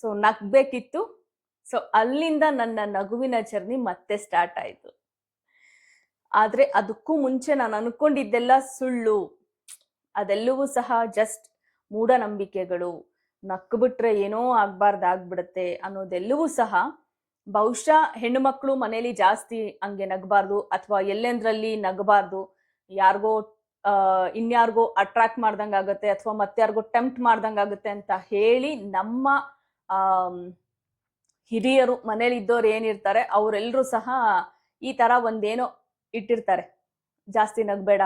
ಸೊ ನಗ್ಬೇಕಿತ್ತು. ಸೊ ಅಲ್ಲಿಂದ ನನ್ನ ನಗುವಿನ ಜರ್ನಿ ಮತ್ತೆ ಸ್ಟಾರ್ಟ್ ಆಯಿತು. ಆದ್ರೆ ಅದಕ್ಕೂ ಮುಂಚೆ ನಾನು ಅನ್ಕೊಂಡಿದ್ದೆಲ್ಲ ಸುಳ್ಳು. ಅದೆಲ್ಲವೂ ಸಹ ಜಸ್ಟ್ ಮೂಢನಂಬಿಕೆಗಳು. ನಕ್ಕು ಬಿಟ್ರೆ ಏನೋ ಆಗ್ಬಾರ್ದು ಆಗ್ಬಿಡುತ್ತೆ ಅನ್ನೋದೆಲ್ಲವೂ ಸಹ ಬಹುಶಃ ಹೆಣ್ಣು ಮಕ್ಕಳು ಮನೇಲಿ ಜಾಸ್ತಿ ಹಂಗೆ ನಗಬಾರ್ದು ಅಥವಾ ಎಲ್ಲೆಂದ್ರಲ್ಲಿ ನಗಬಾರ್ದು, ಯಾರಿಗೋ ಇನ್ಯಾರಿಗೋ ಅಟ್ರಾಕ್ಟ್ ಮಾಡ್ದಂಗೆ ಆಗುತ್ತೆ ಅಥವಾ ಮತ್ತಾರಿಗೋ ಟೆಂಪ್ಟ್ ಮಾಡ್ದಂಗೆ ಆಗುತ್ತೆ ಅಂತ ಹೇಳಿ ನಮ್ಮ ಹಿರಿಯರು ಮನೇಲಿ ಇದ್ದವ್ರು ಏನಿರ್ತಾರೆ ಅವರೆಲ್ಲರೂ ಸಹ ಈ ತರ ಒಂದೇನೋ ಇಟ್ಟಿರ್ತಾರೆ. ಜಾಸ್ತಿ ನಗಬೇಡ,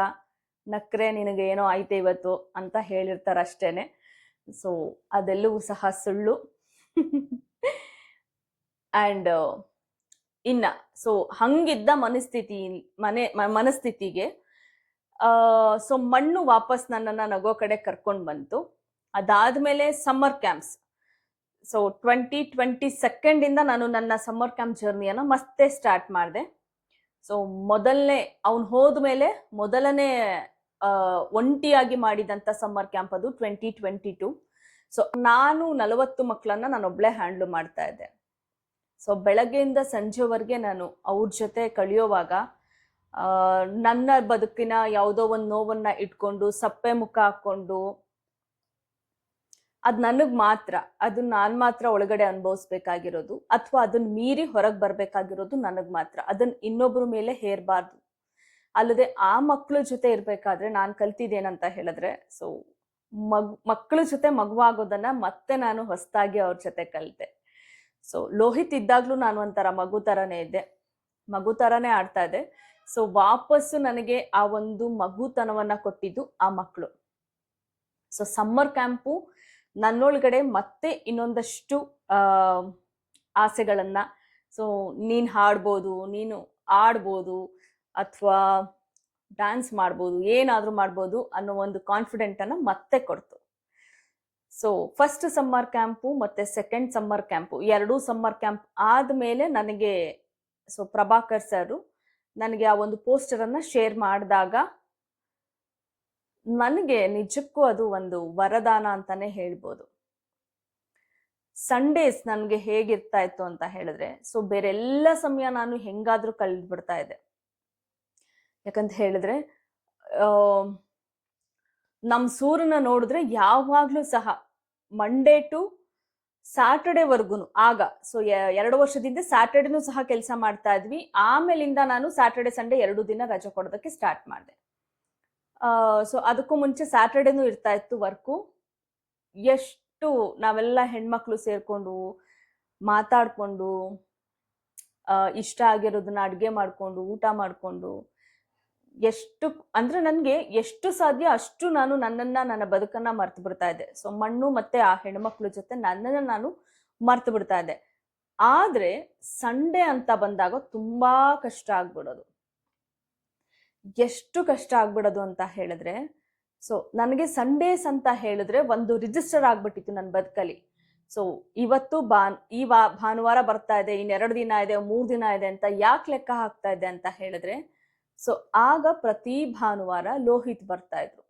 ನಕ್ರೆ ನಿನಗೆ ಏನೋ ಆಯ್ತೆ ಇವತ್ತು ಅಂತ ಹೇಳಿರ್ತಾರೆ ಅಷ್ಟೇನೆ ಸೊ ಅದೆಲ್ಲವೂ ಸಹ ಸುಳ್ಳು. ಆ್ಯಂಡ್ ಇನ್ನ ಸೊ ಹಂಗಿದ್ದ ಮನಸ್ಥಿತಿ ಮನೆ ಮನಸ್ಥಿತಿಗೆ ಸೊ ಮಣ್ಣು ವಾಪಸ್ ನನ್ನನ್ನು ನಗೋ ಕಡೆ ಕರ್ಕೊಂಡು ಬಂತು. ಅದಾದ್ಮೇಲೆ summer camps so twenty twenty ಸೆಕೆಂಡಿಂದ ನಾನು ನನ್ನ ಸಮ್ಮರ್ ಕ್ಯಾಂಪ್ ಜರ್ನಿಯನ್ನು ಮತ್ತೆ ಸ್ಟಾರ್ಟ್ ಮಾಡಿದೆ. ಸೊ ಮೊದಲನೇ ಅವ್ನು ಹೋದ್ಮೇಲೆ ಮೊದಲನೇ ಆ, ಒಂಟಿಯಾಗಿ ಮಾಡಿದಂಥ ಸಮ್ಮರ್ ಕ್ಯಾಂಪ್ ಅದು ಟ್ವೆಂಟಿ ಟ್ವೆಂಟಿ ಟು ಸೊ ನಾನು ನಲವತ್ತು ಮಕ್ಕಳನ್ನ ನಾನು ಒಬ್ಳೆ ಹ್ಯಾಂಡ್ಲ್ ಮಾಡ್ತಾ ಇದ್ದೆ. ಸೊ ಬೆಳಗ್ಗೆಯಿಂದ ಸಂಜೆವರೆಗೆ ನಾನು ಅವ್ರ ಜೊತೆ ಕಳೆಯೋವಾಗ ನನ್ನ ಬದುಕಿನ ಯಾವುದೋ ಒಂದು ನೋವನ್ನ ಇಟ್ಕೊಂಡು, ಸಪ್ಪೆ ಮುಖ ಹಾಕೊಂಡು ಅದು ನನಗೆ ಮಾತ್ರ ಅದನ್ನ ನಾನು ಮಾತ್ರ ಒಳಗಡೆ ಅನುಭವಿಸ್ಬೇಕಾಗಿರೋದು, ಅಥವಾ ಅದನ್ನ ಮೀರಿ ಹೊರಗೆ ಬರಬೇಕಾಗಿರೋದು ನನಗೆ ಮಾತ್ರ ಅದನ್ನ ಇನ್ನೊಬ್ರ ಮೇಲೆ ಹೇರ್ಬಾರ್ದು. ಅಲ್ಲದೆ ಆ ಮಕ್ಕಳ ಜೊತೆ ಇರ್ಬೇಕಾದ್ರೆ ನಾನು ಕಲ್ತಿದ್ದೇನಂತ ಹೇಳಿದ್ರೆ ಸೊ ಮಗ್ ಮಕ್ಕಳ ಜೊತೆ ಮಗುವಾಗೋದನ್ನ ಮತ್ತೆ ನಾನು ಹೊಸದಾಗಿ ಅವ್ರ ಜೊತೆ ಕಲಿತೆ. ಸೊ ಲೋಹಿತ್ ಇದ್ದಾಗ್ಲೂ ನಾನು ಒಂಥರ ಮಗು ತರನೇ ಇದ್ದೆ, ಮಗು ತರನೇ ಆಡ್ತಾ ಇದ್ದೆ. ಸೊ ವಾಪಸ್ಸು ನನಗೆ ಆ ಒಂದು ಮಗುತನವನ್ನ ಕೊಟ್ಟಿದ್ದು ಆ ಮಕ್ಕಳು ಸೊ ಸಮ್ಮರ್ ಕ್ಯಾಂಪು ನನ್ನೊಳಗಡೆ ಮತ್ತೆ ಇನ್ನೊಂದಷ್ಟು ಆಸೆಗಳನ್ನ ಸೊ ನೀನು ಹಾಡ್ಬೋದು, ನೀನು ಆಡ್ಬೋದು ಅಥವಾ ಡ್ಯಾನ್ಸ್ ಮಾಡ್ಬೋದು, ಏನಾದರೂ ಮಾಡ್ಬೋದು ಅನ್ನೋ ಒಂದು ಕಾನ್ಫಿಡೆಂಟನ್ನು ಮತ್ತೆ ಕೊಡ್ತು. ಸೊ ಫಸ್ಟ್ ಸಮ್ಮರ್ ಕ್ಯಾಂಪು ಮತ್ತೆ ಸೆಕೆಂಡ್ ಸಮ್ಮರ್ ಕ್ಯಾಂಪು ಎರಡೂ ಸಮ್ಮರ್ ಕ್ಯಾಂಪ್ ಆದಮೇಲೆ ನನಗೆ ಸೊ ಪ್ರಭಾಕರ್ ಸರು ನನಗೆ ಆ ಒಂದು ಪೋಸ್ಟರನ್ನು ಶೇರ್ ಮಾಡಿದಾಗ, ನನಗೆ ನಿಜಕ್ಕೂ ಅದು ಒಂದು ವರದಾನ ಅಂತಾನೆ ಹೇಳ್ಬೋದು. ಸಂಡೇಸ್ ನನಗೆ ಹೇಗಿರ್ತಾ ಇತ್ತು ಅಂತ ಹೇಳಿದ್ರೆ ಸೊ ಬೇರೆಲ್ಲ ಸಮಯ ನಾನು ಹೆಂಗಾದ್ರೂ ಕಳೆದ್ಬಿಡ್ತಾ ಇದ್ದೆ. ಯಾಕಂತ ಹೇಳಿದ್ರೆ ನಮ್ಮ ನಮ್ ಸೂರ್ಯನ ನೋಡಿದ್ರೆ ಯಾವಾಗಲೂ ಸಹ ಮಂಡೇ ಟು ಸ್ಯಾಟರ್ಡೇವರೆಗೂ ಆಗ. ಸೊ ಎರಡು ವರ್ಷದಿಂದ ಸ್ಯಾಟರ್ಡೇನೂ ಸಹ ಕೆಲಸ ಮಾಡ್ತಾ ಇದ್ವಿ. ಆಮೇಲಿಂದ ನಾನು ಸ್ಯಾಟರ್ಡೆ ಸಂಡೇ ಎರಡು ದಿನ ರಜೆ ಕೊಡೋದಕ್ಕೆ ಸ್ಟಾರ್ಟ್ ಮಾಡಿದೆ. ಸೊ ಅದಕ್ಕೂ ಮುಂಚೆ ಸ್ಯಾಟರ್ಡೇನೂ ಇರ್ತಾ ಇತ್ತು ವರ್ಕು. ಎಷ್ಟು ನಾವೆಲ್ಲ ಹೆಣ್ಮಕ್ಳು ಸೇರ್ಕೊಂಡು ಮಾತಾಡ್ಕೊಂಡು ಇಷ್ಟ ಆಗಿರೋದನ್ನ ಅಡುಗೆ ಮಾಡಿಕೊಂಡು, ಊಟ ಮಾಡ್ಕೊಂಡು ಎಷ್ಟು, ಅಂದ್ರೆ ನನಗೆ ಎಷ್ಟು ಸಾಧ್ಯ ಅಷ್ಟು ನಾನು ನನ್ನನ್ನ, ನನ್ನ ಬದುಕನ್ನ ಮರ್ತು ಬಿಡ್ತಾ ಇದ್ದೆ. ಸೊ ಮಣ್ಣು ಮತ್ತೆ ಆ ಹೆಣ್ಮಕ್ಳ ಜೊತೆ ನನ್ನನ್ನ ನಾನು ಮರ್ತು ಬಿಡ್ತಾ ಇದ್ದೆ. ಆದ್ರೆ ಸಂಡೇ ಅಂತ ಬಂದಾಗ ತುಂಬಾ ಕಷ್ಟ ಆಗ್ಬಿಡೋದು. ಎಷ್ಟು ಕಷ್ಟ ಆಗ್ಬಿಡೋದು ಅಂತ ಹೇಳಿದ್ರೆ ಸೊ ನನಗೆ ಸಂಡೇಸ್ ಅಂತ ಹೇಳಿದ್ರೆ ಒಂದು ರಿಜಿಸ್ಟರ್ ಆಗ್ಬಿಟ್ಟಿತ್ತು ನನ್ನ ಬದುಕಲ್ಲಿ. ಸೊ ಇವತ್ತು ಬಾನ್ ಈ ವಾ, ಭಾನುವಾರ ಬರ್ತಾ ಇದೆ, ಇನ್ನೆರಡು ದಿನ ಇದೆ, ಮೂರು ದಿನ ಇದೆ ಅಂತ ಯಾಕೆ ಲೆಕ್ಕ ಹಾಕ್ತಾ ಇದೆ ಅಂತ ಹೇಳಿದ್ರೆ ಸೊ ಆಗ ಪ್ರತಿ ಭಾನುವಾರ ಲೋಹಿತ್ ಬರ್ತಾ ಇದ್ರು.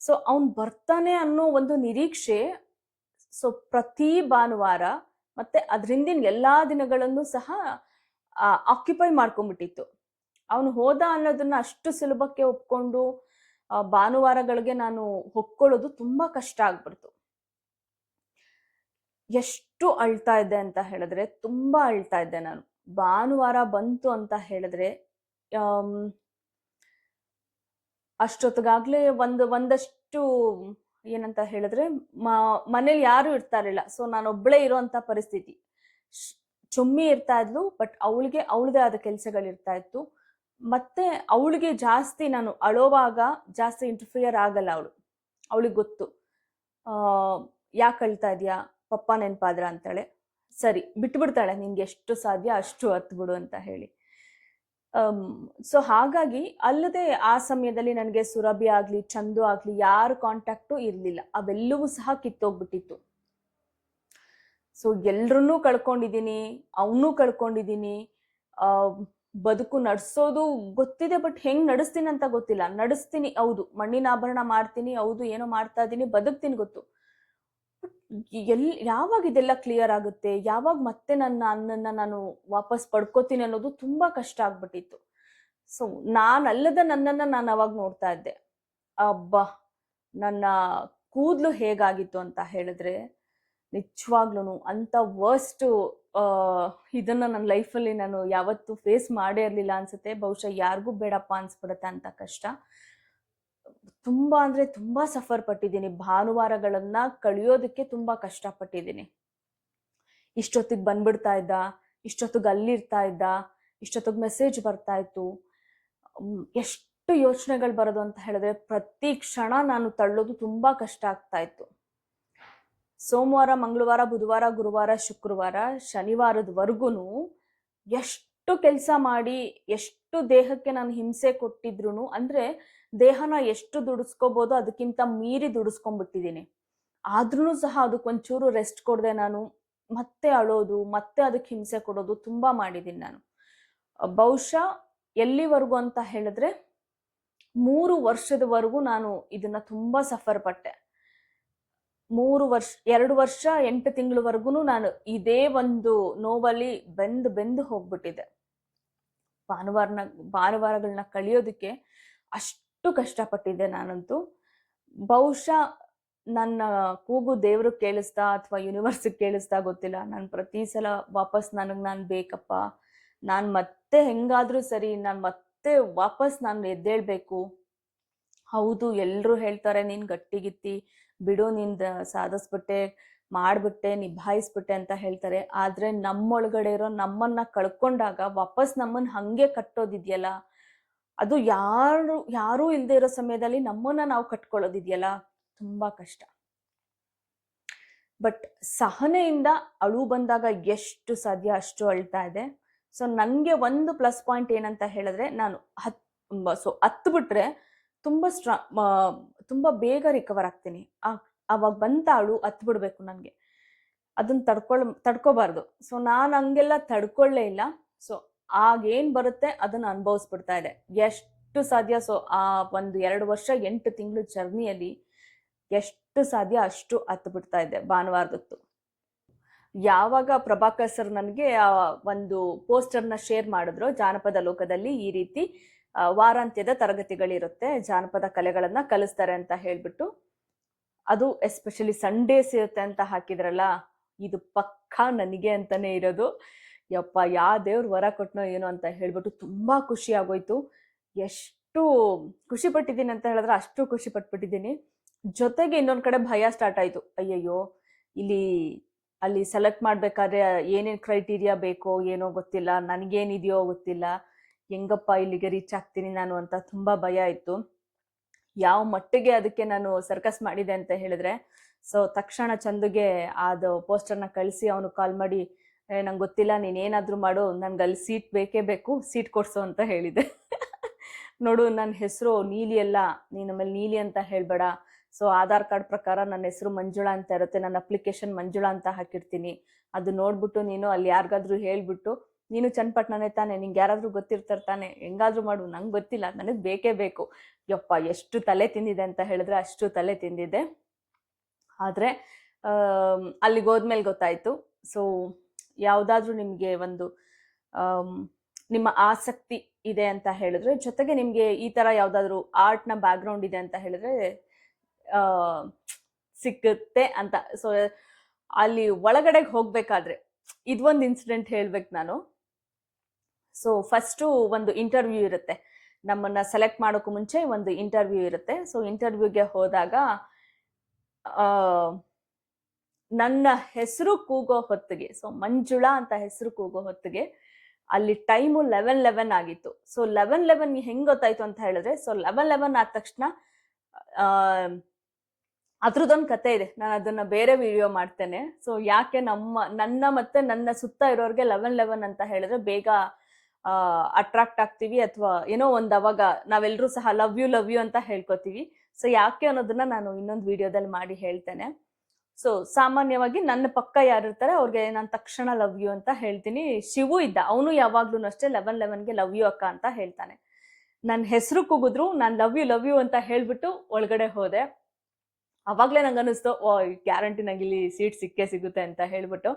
ಸೊ ಅವನ್ ಬರ್ತಾನೆ ಅನ್ನೋ ಒಂದು ನಿರೀಕ್ಷೆ ಸೊ ಪ್ರತಿ ಭಾನುವಾರ ಮತ್ತೆ ಅದರಿಂದ ಎಲ್ಲಾ ದಿನಗಳನ್ನು ಸಹ ಆಕ್ಯುಪೈ ಮಾಡ್ಕೊಂಡ್ಬಿಟ್ಟಿತ್ತು ಅವನು ಹೋದ ಅನ್ನೋದನ್ನ ಅಷ್ಟು ಸುಲಭಕ್ಕೆ ಒಪ್ಕೊಂಡು ಭಾನುವಾರಗಳಿಗೆ ನಾನು ಹೊಕ್ಕೊಳ್ಳೋದು ತುಂಬಾ ಕಷ್ಟ ಆಗ್ಬಿಡ್ತು. ಎಷ್ಟು ಅಳ್ತಾ ಇದ್ದೆ ಅಂತ ಹೇಳಿದ್ರೆ, ತುಂಬಾ ಅಳ್ತಾ ಇದ್ದೆ ನಾನು. ಭಾನುವಾರ ಬಂತು ಅಂತ ಹೇಳಿದ್ರೆ ಅಷ್ಟೊತ್ತಿಗಾಗ್ಲೇ ಒಂದು, ಒಂದಷ್ಟು ಏನಂತ ಹೇಳಿದ್ರೆ ಮನೇಲಿ ಯಾರು ಇರ್ತಾರಿಲ್ಲ. ಸೊ ನಾನು ಒಬ್ಳೇ ಇರೋಂಥ ಪರಿಸ್ಥಿತಿ. ಚುಮ್ಮಿ ಇರ್ತಾ ಇದ್ಲು, ಬಟ್ ಅವಳಿಗೆ ಅವಳದೇ ಆದ ಕೆಲಸಗಳು ಇರ್ತಾ ಇತ್ತು. ಮತ್ತೆ ಅವಳಿಗೆ ಜಾಸ್ತಿ ನಾನು ಅಳೋವಾಗ ಜಾಸ್ತಿ ಇಂಟರ್ಫಿಯರ್ ಆಗಲ್ಲ ಅವಳು. ಅವಳಿಗೆ ಗೊತ್ತು. ಯಾಕೆ ಅಳ್ತಾ ಇದೆಯಾ? ಪಪ್ಪ ನೆನಪಾದ್ರ? ಅಂತಾಳೆ. ಸರಿ, ಬಿಟ್ಬಿಡ್ತಾಳೆ. ನಿನ್ಗೆ ಎಷ್ಟು ಸಾಧ್ಯ ಅಷ್ಟು ಹತ್ಬಿಡು ಅಂತ ಹೇಳಿ. ಸೊ ಹಾಗಾಗಿ ಅಲ್ಲದೆ ಆ ಸಮಯದಲ್ಲಿ ನನಗೆ ಸುರಭಿ ಆಗ್ಲಿ, ಚಂದು ಆಗ್ಲಿ ಯಾರ ಕಾಂಟ್ಯಾಕ್ಟು ಇರಲಿಲ್ಲ. ಅವೆಲ್ಲವೂ ಸಹ ಕಿತ್ತೋಗ್ಬಿಟ್ಟಿತ್ತು. ಸೊ ಎಲ್ರನ್ನೂ ಕಳ್ಕೊಂಡಿದ್ದೀನಿ ಅವನು ಕಳ್ಕೊಂಡಿದ್ದೀನಿ. ಬದುಕು ನಡ್ಸೋದು ಗೊತ್ತಿದೆ ಬಟ್ ಹೆಂಗ್ ನಡೆಸ್ತೀನಿ ಅಂತ ಗೊತ್ತಿಲ್ಲ. ನಡೆಸ್ತೀನಿ, ಹೌದು, ಮಣ್ಣಿನ ಆಭರಣ ಮಾಡ್ತೀನಿ, ಹೌದು, ಏನೋ ಮಾಡ್ತಾ ಇದ್ದೀನಿ, ಬದುಕ್ತೀನಿ ಗೊತ್ತು. ಎಲ್, ಯಾವಾಗ ಇದೆಲ್ಲ ಕ್ಲಿಯರ್ ಆಗುತ್ತೆ? ಯಾವಾಗ ಮತ್ತೆ ನನ್ನ ಅನ್ನನ್ನ ನಾನು ವಾಪಸ್ ಪಡ್ಕೋತೀನಿ ಅನ್ನೋದು ತುಂಬಾ ಕಷ್ಟ ಆಗ್ಬಿಟ್ಟಿತ್ತು. ಸೊ ನಾನಲ್ಲದ ನನ್ನನ್ನ ನಾನು ಅವಾಗ ನೋಡ್ತಾ ಇದ್ದೆ. ಅಬ್ಬ, ನನ್ನ ಕೂದಲು ಹೇಗಾಗಿತ್ತು ಅಂತ ಹೇಳಿದ್ರೆ ನಿಜವಾಗ್ಲೂ ಅಂತ ವರ್ಸ್ಟ್ ಇದನ್ನ ನನ್ನ ಲೈಫಲ್ಲಿ ನಾನು ಯಾವತ್ತೂ ಫೇಸ್ ಮಾಡೇ ಇರಲಿಲ್ಲ ಅನ್ಸುತ್ತೆ. ಬಹುಶಃ ಯಾರಿಗೂ ಬೇಡಪ್ಪ ಅನ್ಸ್ಬಿಡುತ್ತೆ ಅಂತ ಕಷ್ಟ. ತುಂಬಾ ಅಂದ್ರೆ ತುಂಬಾ ಸಫರ್ ಪಟ್ಟಿದ್ದೀನಿ. ಭಾನುವಾರಗಳನ್ನ ಕಳಿಯೋದಕ್ಕೆ ತುಂಬಾ ಕಷ್ಟಪಟ್ಟಿದ್ದೀನಿ. ಇಷ್ಟೊತ್ತಿಗೆ ಬಂದ್ಬಿಡ್ತಾ ಇದ್ದ, ಇಷ್ಟೊತ್ತಿಗೆ ಅಲ್ಲಿರ್ತಾ ಇದ್ದ, ಇಷ್ಟೊತ್ತಿಗೆ ಮೆಸೇಜ್ ಬರ್ತಾ ಇತ್ತು. ಎಷ್ಟು ಯೋಚನೆಗಳು ಬರೋದು ಅಂತ ಹೇಳಿದ್ರೆ ಪ್ರತಿ ಕ್ಷಣ ನಾನು ತಳ್ಳೋದು ತುಂಬಾ ಕಷ್ಟ ಆಗ್ತಾ ಇತ್ತು. ಸೋಮವಾರ, ಮಂಗಳವಾರ, ಬುಧವಾರ, ಗುರುವಾರ, ಶುಕ್ರವಾರ ಶನಿವಾರದವರೆಗೂ ಎಷ್ಟು ಕೆಲಸ ಮಾಡಿ, ಎಷ್ಟು ದೇಹಕ್ಕೆ ನಾನು ಹಿಂಸೆ ಕೊಟ್ಟಿದ್ರು ಅಂದ್ರೆ ದೇಹನ ಎಷ್ಟು ದುಡಿಸ್ಕೋಬೋದು ಅದಕ್ಕಿಂತ ಮೀರಿ ದುಡಿಸ್ಕೊಂಡ್ಬಿಟ್ಟಿದ್ದೀನಿ. ಆದ್ರೂ ಸಹ ಅದಕ್ಕೆ ಒಂಚೂರು ರೆಸ್ಟ್ ಕೊಡದೆ ನಾನು. ಮತ್ತೆ ಅಳೋದು, ಮತ್ತೆ ಅದಕ್ಕೆ ಹಿಂಸೆ ಕೊಡೋದು ತುಂಬಾ ಮಾಡಿದ್ದೀನಿ ನಾನು. ಬಹುಶಃ ಎಲ್ಲಿವರೆಗೂ ಅಂತ ಹೇಳಿದ್ರೆ ಮೂರು ವರ್ಷದವರೆಗೂ ನಾನು ಇದನ್ನ ತುಂಬಾ ಸಫರ್ ಪಟ್ಟೆ. ಮೂರು ವರ್ಷ, ಎರಡು ವರ್ಷ, ಎಂಟು ತಿಂಗಳವರೆಗೂ ನಾನು ಇದೇ ಒಂದು ನೋವಲ್ಲಿ ಬೆಂದು ಬೆಂದು ಹೋಗ್ಬಿಟ್ಟಿದೆ ಭಾನುವಾರನ, ಭಾನುವಾರಗಳನ್ನ ಕಳಿಯೋದಕ್ಕೆ ಅಷ್ಟು ಕಷ್ಟಪಟ್ಟಿದ್ದೆ ನಾನಂತೂ. ಬಹುಶಃ ನನ್ನ ಕೂಗು ದೇವರು ಕೇಳಿಸ್ತಾ ಅಥವಾ ಯೂನಿವರ್ಸಿಗೆ ಕೇಳಿಸ್ತಾ ಗೊತ್ತಿಲ್ಲ. ನಾನು ಪ್ರತಿ ಸಲ ವಾಪಸ್ ನನಗೆ ನಾನು ಬೇಕಪ್ಪ, ನಾನು ಮತ್ತೆ ಹೆಂಗಾದ್ರೂ ಸರಿ ನಾನು ಮತ್ತೆ ವಾಪಸ್ ನಾನು ಎದ್ದೇಳ್ಬೇಕು. ಹೌದು ಎಲ್ಲರೂ ಹೇಳ್ತಾರೆ ನೀನು ಗಟ್ಟಿಗಿತ್ತಿ, ಬಿಡು ನಿಂದ ಸಾಧಿಸ್ಬಿಟ್ಟೆ, ಮಾಡಿಬಿಟ್ಟೆ, ನಿಭಾಯಿಸ್ಬಿಟ್ಟೆ ಅಂತ ಹೇಳ್ತಾರೆ. ಆದ್ರೆ ನಮ್ಮೊಳಗಡೆ ಇರೋ ನಮ್ಮನ್ನ ಕಳ್ಕೊಂಡಾಗ ವಾಪಸ್ ನಮ್ಮನ್ನ ಹಂಗೆ ಕಟ್ಟೋದಿದ್ಯಲ್ಲ ಅದು ಯಾರು, ಯಾರೂ ಇಲ್ದೇ ಇರೋ ಸಮಯದಲ್ಲಿ ನಮ್ಮನ್ನ ನಾವು ಕಟ್ಕೊಳ್ಳೋದಿದೆಯಲ್ಲ? ತುಂಬಾ ಕಷ್ಟ. ಬಟ್ ಸಹನೆಯಿಂದ ಅಳು ಬಂದಾಗ ಎಷ್ಟು ಸಾಧ್ಯ ಅಷ್ಟು ಅಳ್ತಾ ಇದೆ. ಸೊ, ನನಗೆ ಒಂದು ಪ್ಲಸ್ ಪಾಯಿಂಟ್ ಏನಂತ ಹೇಳಿದ್ರೆ ನಾನು ಹತ್ ಸೊ ಹತ್ತು ಬಿಟ್ರೆ ತುಂಬ ಸ್ಟ್ರಾ ತುಂಬ ಬೇಗ ರಿಕವರ್ ಆಗ್ತೀನಿ. ಅವಾಗ ಬಂತ ಅಳು ಹತ್ತು ಬಿಡ್ಬೇಕು ನನಗೆ. ಅದನ್ನ ತಡ್ಕೊಳ್, ತಡ್ಕೋಬಾರ್ದು. ಸೊ, ನಾನು ಹಂಗೆಲ್ಲ ತಡ್ಕೊಳ್ಳೇ ಇಲ್ಲ. ಸೊ ಆಗೇನ್ ಬರುತ್ತೆ ಅದನ್ನ ಅನುಭವಿಸ್ಬಿಡ್ತಾ ಇದೆ. ಎಷ್ಟು ಸಾಧ್ಯ? ಸೊ ಆ ಒಂದು ಎರಡು ವರ್ಷ, ಎಂಟು ತಿಂಗಳು ಜರ್ನಿಯಲ್ಲಿ ಎಷ್ಟು ಸಾಧ್ಯ ಅಷ್ಟು ಹತ್ತು ಬಿಡ್ತಾ ಇದೆ ಭಾನುವಾರದತ್ತು. ಯಾವಾಗ ಪ್ರಭಾಕರ್ ಸರ್ ನನಗೆ ಆ, ಒಂದು ಪೋಸ್ಟರ್ನ ಶೇರ್ ಮಾಡಿದ್ರು, ಜಾನಪದ ಲೋಕದಲ್ಲಿ ಈ ರೀತಿ ವಾರಾಂತ್ಯದ ತರಗತಿಗಳಿರುತ್ತೆ, ಜಾನಪದ ಕಲೆಗಳನ್ನ ಕಲಿಸ್ತಾರೆ ಅಂತ ಹೇಳಿಬಿಟ್ಟು, ಅದು ಎಸ್ಪೆಷಲಿ ಸಂಡೇಸ್ ಇರುತ್ತೆ ಅಂತ ಹಾಕಿದ್ರಲ್ಲ, ಇದು ಪಕ್ಕಾ ನನಗೆ ಅಂತಾನೆ ಇರೋದು. ಯಪ್ಪ, ಯಾ ದೇವ್ರ ವರ ಕೊಟ್ನೋ ಏನೋ ಅಂತ ಹೇಳ್ಬಿಟ್ಟು ತುಂಬಾ ಖುಷಿ ಆಗೋಯ್ತು. ಎಷ್ಟು ಖುಷಿ ಪಟ್ಟಿದ್ದೀನಿ ಅಂತ ಹೇಳಿದ್ರೆ ಅಷ್ಟು ಖುಷಿ ಪಟ್ಬಿಟ್ಟಿದ್ದೀನಿ. ಜೊತೆಗೆ ಇನ್ನೊಂದ್ ಕಡೆ ಭಯ ಸ್ಟಾರ್ಟ್ ಆಯ್ತು. ಅಯ್ಯಯ್ಯೋ, ಇಲ್ಲಿ, ಅಲ್ಲಿ ಸೆಲೆಕ್ಟ್ ಮಾಡ್ಬೇಕಾದ್ರೆ ಏನೇನ್ ಕ್ರೈಟೀರಿಯಾ ಬೇಕೋ ಏನೋ ಗೊತ್ತಿಲ್ಲ, ನನಗೇನಿದೆಯೋ ಗೊತ್ತಿಲ್ಲ, ಹೆಂಗಪ್ಪ ಇಲ್ಲಿಗೆ ರೀಚ್ ಆಗ್ತೀನಿ ನಾನು ಅಂತ ತುಂಬಾ ಭಯ ಇತ್ತು ಯಾವ ಮಟ್ಟಿಗೆ ಅದಕ್ಕೆ ನಾನು ಸರ್ಕಸ್ ಮಾಡಿದೆ ಅಂತ ಹೇಳಿದ್ರೆ ಸೊ ತಕ್ಷಣ ಚಂದುಗೆ ಅದು ಪೋಸ್ಟರ್ನ ಕಳಿಸಿ ಅವನು ಕಾಲ್ ಮಾಡಿ ನಂಗೆ ಗೊತ್ತಿಲ್ಲ ನೀನೇನಾದರೂ ಮಾಡು, ನನ್ಗೆ ಅಲ್ಲಿ ಸೀಟ್ ಬೇಕೇ ಬೇಕು, ಸೀಟ್ ಕೊಡಿಸು ಅಂತ ಹೇಳಿದೆ. ನೋಡು ನನ್ನ ಹೆಸರು ನೀಲಿ ಅಲ್ಲ, ನೀನು ಆಮೇಲೆ ನೀಲಿ ಅಂತ ಹೇಳ್ಬೇಡ. ಸೊ ಆಧಾರ್ ಕಾರ್ಡ್ ಪ್ರಕಾರ ನನ್ನ ಹೆಸರು ಮಂಜುಳ ಅಂತ ಇರುತ್ತೆ ನನ್ನ ಅಪ್ಲಿಕೇಶನ್ ಮಂಜುಳ ಅಂತ ಹಾಕಿರ್ತೀನಿ. ಅದು ನೋಡ್ಬಿಟ್ಟು ನೀನು ಅಲ್ಲಿ ಯಾರಿಗಾದ್ರೂ ಹೇಳ್ಬಿಟ್ಟು, ನೀನು ಚನ್ನಪಟ್ಟಣನೇ ತಾನೆ, ನಿಂಗೆ ಯಾರಾದರೂ ಗೊತ್ತಿರ್ತಾರೆ ತಾನೆ, ಹೆಂಗಾದ್ರೂ ಮಾಡು, ನಂಗೆ ಗೊತ್ತಿಲ್ಲ, ನನಗೆ ಬೇಕೇ ಬೇಕು. ಯಪ್ಪ, ಎಷ್ಟು ತಲೆ ತಿಂದಿದೆ ಅಂತ ಹೇಳಿದ್ರೆ ಅಷ್ಟು ತಲೆ ತಿಂದಿದೆ. ಆದರೆ ಅಲ್ಲಿಗೆ ಹೋದ್ಮೇಲೆ ಗೊತ್ತಾಯಿತು. ಸೊ ಯಾವುದಾದ್ರೂ ನಿಮಗೆ ಒಂದು ನಿಮ್ಮ ಆಸಕ್ತಿ ಇದೆ ಅಂತ ಹೇಳಿದ್ರೆ, ಜೊತೆಗೆ ನಿಮಗೆ ಈ ಥರ ಯಾವುದಾದ್ರೂ ಆರ್ಟ್ನ ಬ್ಯಾಕ್ಗ್ರೌಂಡ್ ಇದೆ ಅಂತ ಹೇಳಿದ್ರೆ ಸಿಕ್ಕುತ್ತೆ ಅಂತ. ಸೊ ಅಲ್ಲಿ ಒಳಗಡೆಗೆ ಹೋಗ್ಬೇಕಾದ್ರೆ ಇದೊಂದು ಇನ್ಸಿಡೆಂಟ್ ಹೇಳ್ಬೇಕು ನಾನು. ಸೊ ಫಸ್ಟು ಒಂದು ಇಂಟರ್ವ್ಯೂ ಇರುತ್ತೆ. ನಮ್ಮನ್ನ ಸೆಲೆಕ್ಟ್ ಮಾಡೋಕ್ಕೂ ಮುಂಚೆ ಒಂದು ಇಂಟರ್ವ್ಯೂ ಇರುತ್ತೆ. ಸೊ ಇಂಟರ್ವ್ಯೂಗೆ ಹೋದಾಗ ನನ್ನ ಹೆಸರು ಕೂಗೋ ಹೊತ್ತಿಗೆ ಸೊ ಮಂಜುಳಾ ಅಂತ ಹೆಸರು ಕೂಗೋ ಹೊತ್ತಿಗೆ, ಅಲ್ಲಿ ಟೈಮು ಲೆವೆನ್ ಲೆವೆನ್ ಆಗಿತ್ತು. ಸೊ ಲೆವೆನ್ ಲೆವೆನ್ ಹೆಂಗ್ ಗೊತ್ತಾಯ್ತು ಅಂತ ಹೇಳಿದ್ರೆ ಸೊ ಲೆವೆನ್ ಲೆವೆನ್ ಆದ ತಕ್ಷಣ ಅದ್ರದ್ದೊಂದು ಕತೆ ಇದೆ. ನಾನು ಅದನ್ನ ಬೇರೆ ವಿಡಿಯೋ ಮಾಡ್ತೇನೆ. ಸೊ ಯಾಕೆ ನಮ್ಮ, ನನ್ನ ಮತ್ತೆ ನನ್ನ ಸುತ್ತ ಇರೋರಿಗೆ ಲೆವೆನ್ ಲೆವೆನ್ ಅಂತ ಹೇಳಿದ್ರೆ ಬೇಗ ಅಟ್ರಾಕ್ಟ್ ಆಗ್ತೀವಿ ಅಥವಾ ಏನೋ ಒಂದು ಅವಾಗ ನಾವೆಲ್ಲರೂ ಸಹ ಲವ್ ಯು ಲವ್ ಯು ಅಂತ ಹೇಳ್ಕೊತೀವಿ. ಸೊ ಯಾಕೆ ಅನ್ನೋದನ್ನ ನಾನು ಇನ್ನೊಂದು ವಿಡಿಯೋದಲ್ಲಿ ಮಾಡಿ ಹೇಳ್ತೇನೆ. ಸೊ ಸಾಮಾನ್ಯವಾಗಿ ನನ್ನ ಪಕ್ಕ ಯಾರು ಇರ್ತಾರೆ, ಅವ್ರಿಗೆ ನಾನು ತಕ್ಷಣ ಲವ್ ಯು ಅಂತ ಹೇಳ್ತೀನಿ. ಶಿವು ಇದ್ದ, ಅವನು ಯಾವಾಗ್ಲೂ ಅಷ್ಟೇ ಲೆವೆನ್ ಲೆವೆನ್ಗೆ ಲವ್ ಯು ಅಕ್ಕ ಅಂತ ಹೇಳ್ತಾನೆ. ನನ್ನ ಹೆಸರು ಕೂಗಿದ್ರು, ನಾನು ಲವ್ ಯು ಲವ್ ಯು ಅಂತ ಹೇಳ್ಬಿಟ್ಟು ಒಳಗಡೆ ಹೋದೆ. ಅವಾಗಲೇ ನಂಗೆ ಅನಿಸ್ತು ಓ ಗ್ಯಾರಂಟಿ ನಂಗೆ ಇಲ್ಲಿ ಸೀಟ್ ಸಿಕ್ಕೇ ಸಿಗುತ್ತೆ ಅಂತ ಹೇಳ್ಬಿಟ್ಟು.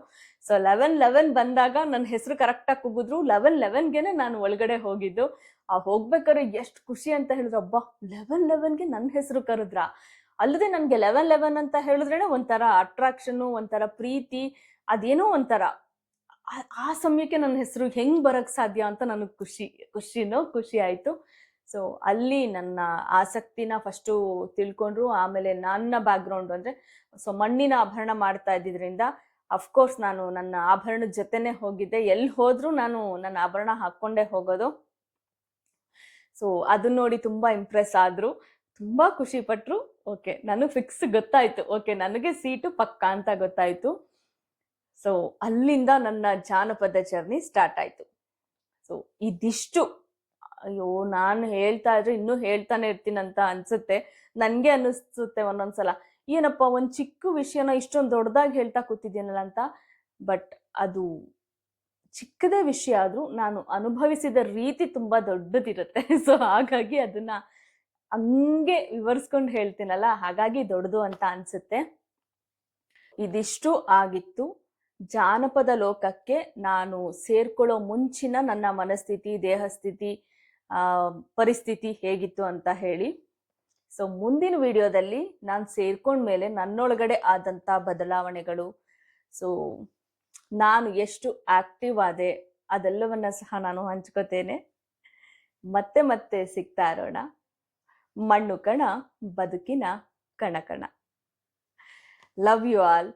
ಸೊ ಲೆವೆನ್ ಲೆವೆನ್ ಬಂದಾಗ ನನ್ನ ಹೆಸರು ಕರೆಕ್ಟಾಗಿ ಕೂಗಿದ್ರು ಲೆವೆನ್ ಲೆವೆನ್ಗೆನೆ ನಾನು ಒಳಗಡೆ ಹೋಗಿದ್ದು. ಆ ಹೋಗ್ಬೇಕಾದ್ರೆ ಎಷ್ಟು ಖುಷಿ ಅಂತ ಹೇಳಿದ್ರು, ಅಬ್ಬಾ ಲೆವೆನ್ ಲೆವೆನ್ಗೆ ನನ್ನ ಹೆಸರು ಕರೆದ್ರ? ಅಲ್ಲದೆ ನನಗೆ ಲೆವೆನ್ ಲೆವೆನ್ ಅಂತ ಹೇಳಿದ್ರೇನೆ ಒಂಥರ ಅಟ್ರಾಕ್ಷನ್ನು ಒಂಥರ ಪ್ರೀತಿ, ಅದೇನೋ ಒಂಥರ. ಆ- ಸಮಯಕ್ಕೆ ನನ್ನ ಹೆಸರು ಹೆಂಗ್ ಬರಕ್ ಸಾಧ್ಯ ಅಂತ ನನಗೆ ಖುಷಿ, ಖುಷಿನೋ ಖುಷಿ ಆಯ್ತು. ಸೊ ಅಲ್ಲಿ ನನ್ನ ಆಸಕ್ತಿನ ಫಸ್ಟು ತಿಳ್ಕೊಂಡ್ರು, ಆಮೇಲೆ ನನ್ನ ಬ್ಯಾಕ್ಗ್ರೌಂಡ್ ಅಂದ್ರೆ ಸೊ ಮಣ್ಣಿನ ಆಭರಣ ಮಾಡ್ತಾ ಇದ್ದಿದ್ರಿಂದ ಅಫ್ಕೋರ್ಸ್ ನಾನು ನನ್ನ ಆಭರಣದ ಜೊತೆನೆ ಹೋಗಿದ್ದೆ. ಎಲ್ಲಿ ಹೋದರೂ ನಾನು ನನ್ನ ಆಭರಣ ಹಾಕ್ಕೊಂಡೇ ಹೋಗೋದು. ಸೊ ಅದನ್ನ ನೋಡಿ ತುಂಬಾ ಇಂಪ್ರೆಸ್ ಆದ್ರು. ತುಂಬಾ ಖುಷಿ ಪಟ್ರು. ಓಕೆ ನನಗೆ ಫಿಕ್ಸ್ ಗೊತ್ತಾಯಿತು. ಓಕೆ, ನನಗೆ ಸೀಟು ಪಕ್ಕ ಅಂತ ಗೊತ್ತಾಯಿತು. ಸೊ ಅಲ್ಲಿಂದ ನನ್ನ ಜಾನಪದ ಜರ್ನಿ ಸ್ಟಾರ್ಟ್ ಆಯ್ತು. ಸೊ ಇದಿಷ್ಟು. ಅಯ್ಯೋ, ನಾನು ಹೇಳ್ತಾ ಇದ್ರೆ ಇನ್ನೂ ಹೇಳ್ತಾನೆ ಇರ್ತೀನಂತ ಅನ್ಸುತ್ತೆ. ನನಗೆ ಅನ್ನಿಸುತ್ತೆ ಒಂದೊಂದ್ಸಲ. ಏನಪ್ಪ, ಒಂದು ಚಿಕ್ಕ ವಿಷಯನ ಇಷ್ಟೊಂದು ದೊಡ್ಡದಾಗಿ ಹೇಳ್ತಾ ಕೂತಿದ್ದೀನಲ್ಲ ಅಂತ? ಬಟ್ ಅದು ಚಿಕ್ಕದೇ ವಿಷಯ ಆದರೂ ನಾನು ಅನುಭವಿಸಿದ ರೀತಿ ತುಂಬ ದೊಡ್ಡದಿರುತ್ತೆ. ಸೊ ಹಾಗಾಗಿ ಅದನ್ನ ಹಂಗೆ ವಿವರಿಸ್ಕೊಂಡು ಹೇಳ್ತೀನಲ್ಲ, ಹಾಗಾಗಿ ದೊಡ್ಡದು ಅಂತ ಅನ್ಸುತ್ತೆ. ಇದಿಷ್ಟು ಆಗಿತ್ತು. ಜಾನಪದ ಲೋಕಕ್ಕೆ ನಾನು ಸೇರ್ಕೊಳ್ಳೋ ಮುಂಚಿನ ನನ್ನ ಮನಸ್ಥಿತಿ, ದೇಹಸ್ಥಿತಿ ಪರಿಸ್ಥಿತಿ ಹೇಗಿತ್ತು ಅಂತ ಹೇಳಿ. ಸೊ, ಮುಂದಿನ ವಿಡಿಯೋದಲ್ಲಿ ನಾನು ಸೇರ್ಕೊಂಡ್ಮೇಲೆ ನನ್ನೊಳಗಡೆ ಆದಂಥ ಬದಲಾವಣೆಗಳು. ಸೊ, ನಾನು ಎಷ್ಟು ಆಕ್ಟಿವ್ ಆದೆ ಅದೆಲ್ಲವನ್ನ ಸಹ ನಾನು ಹಂಚ್ಕೋತೇನೆ. ಮತ್ತೆ ಮತ್ತೆ ಸಿಗ್ತಾ ಇರೋಣ. ಮಣ್ಣು ಕಣ ಬದುಕಿನ ಕಣ ಕಣ. Love you all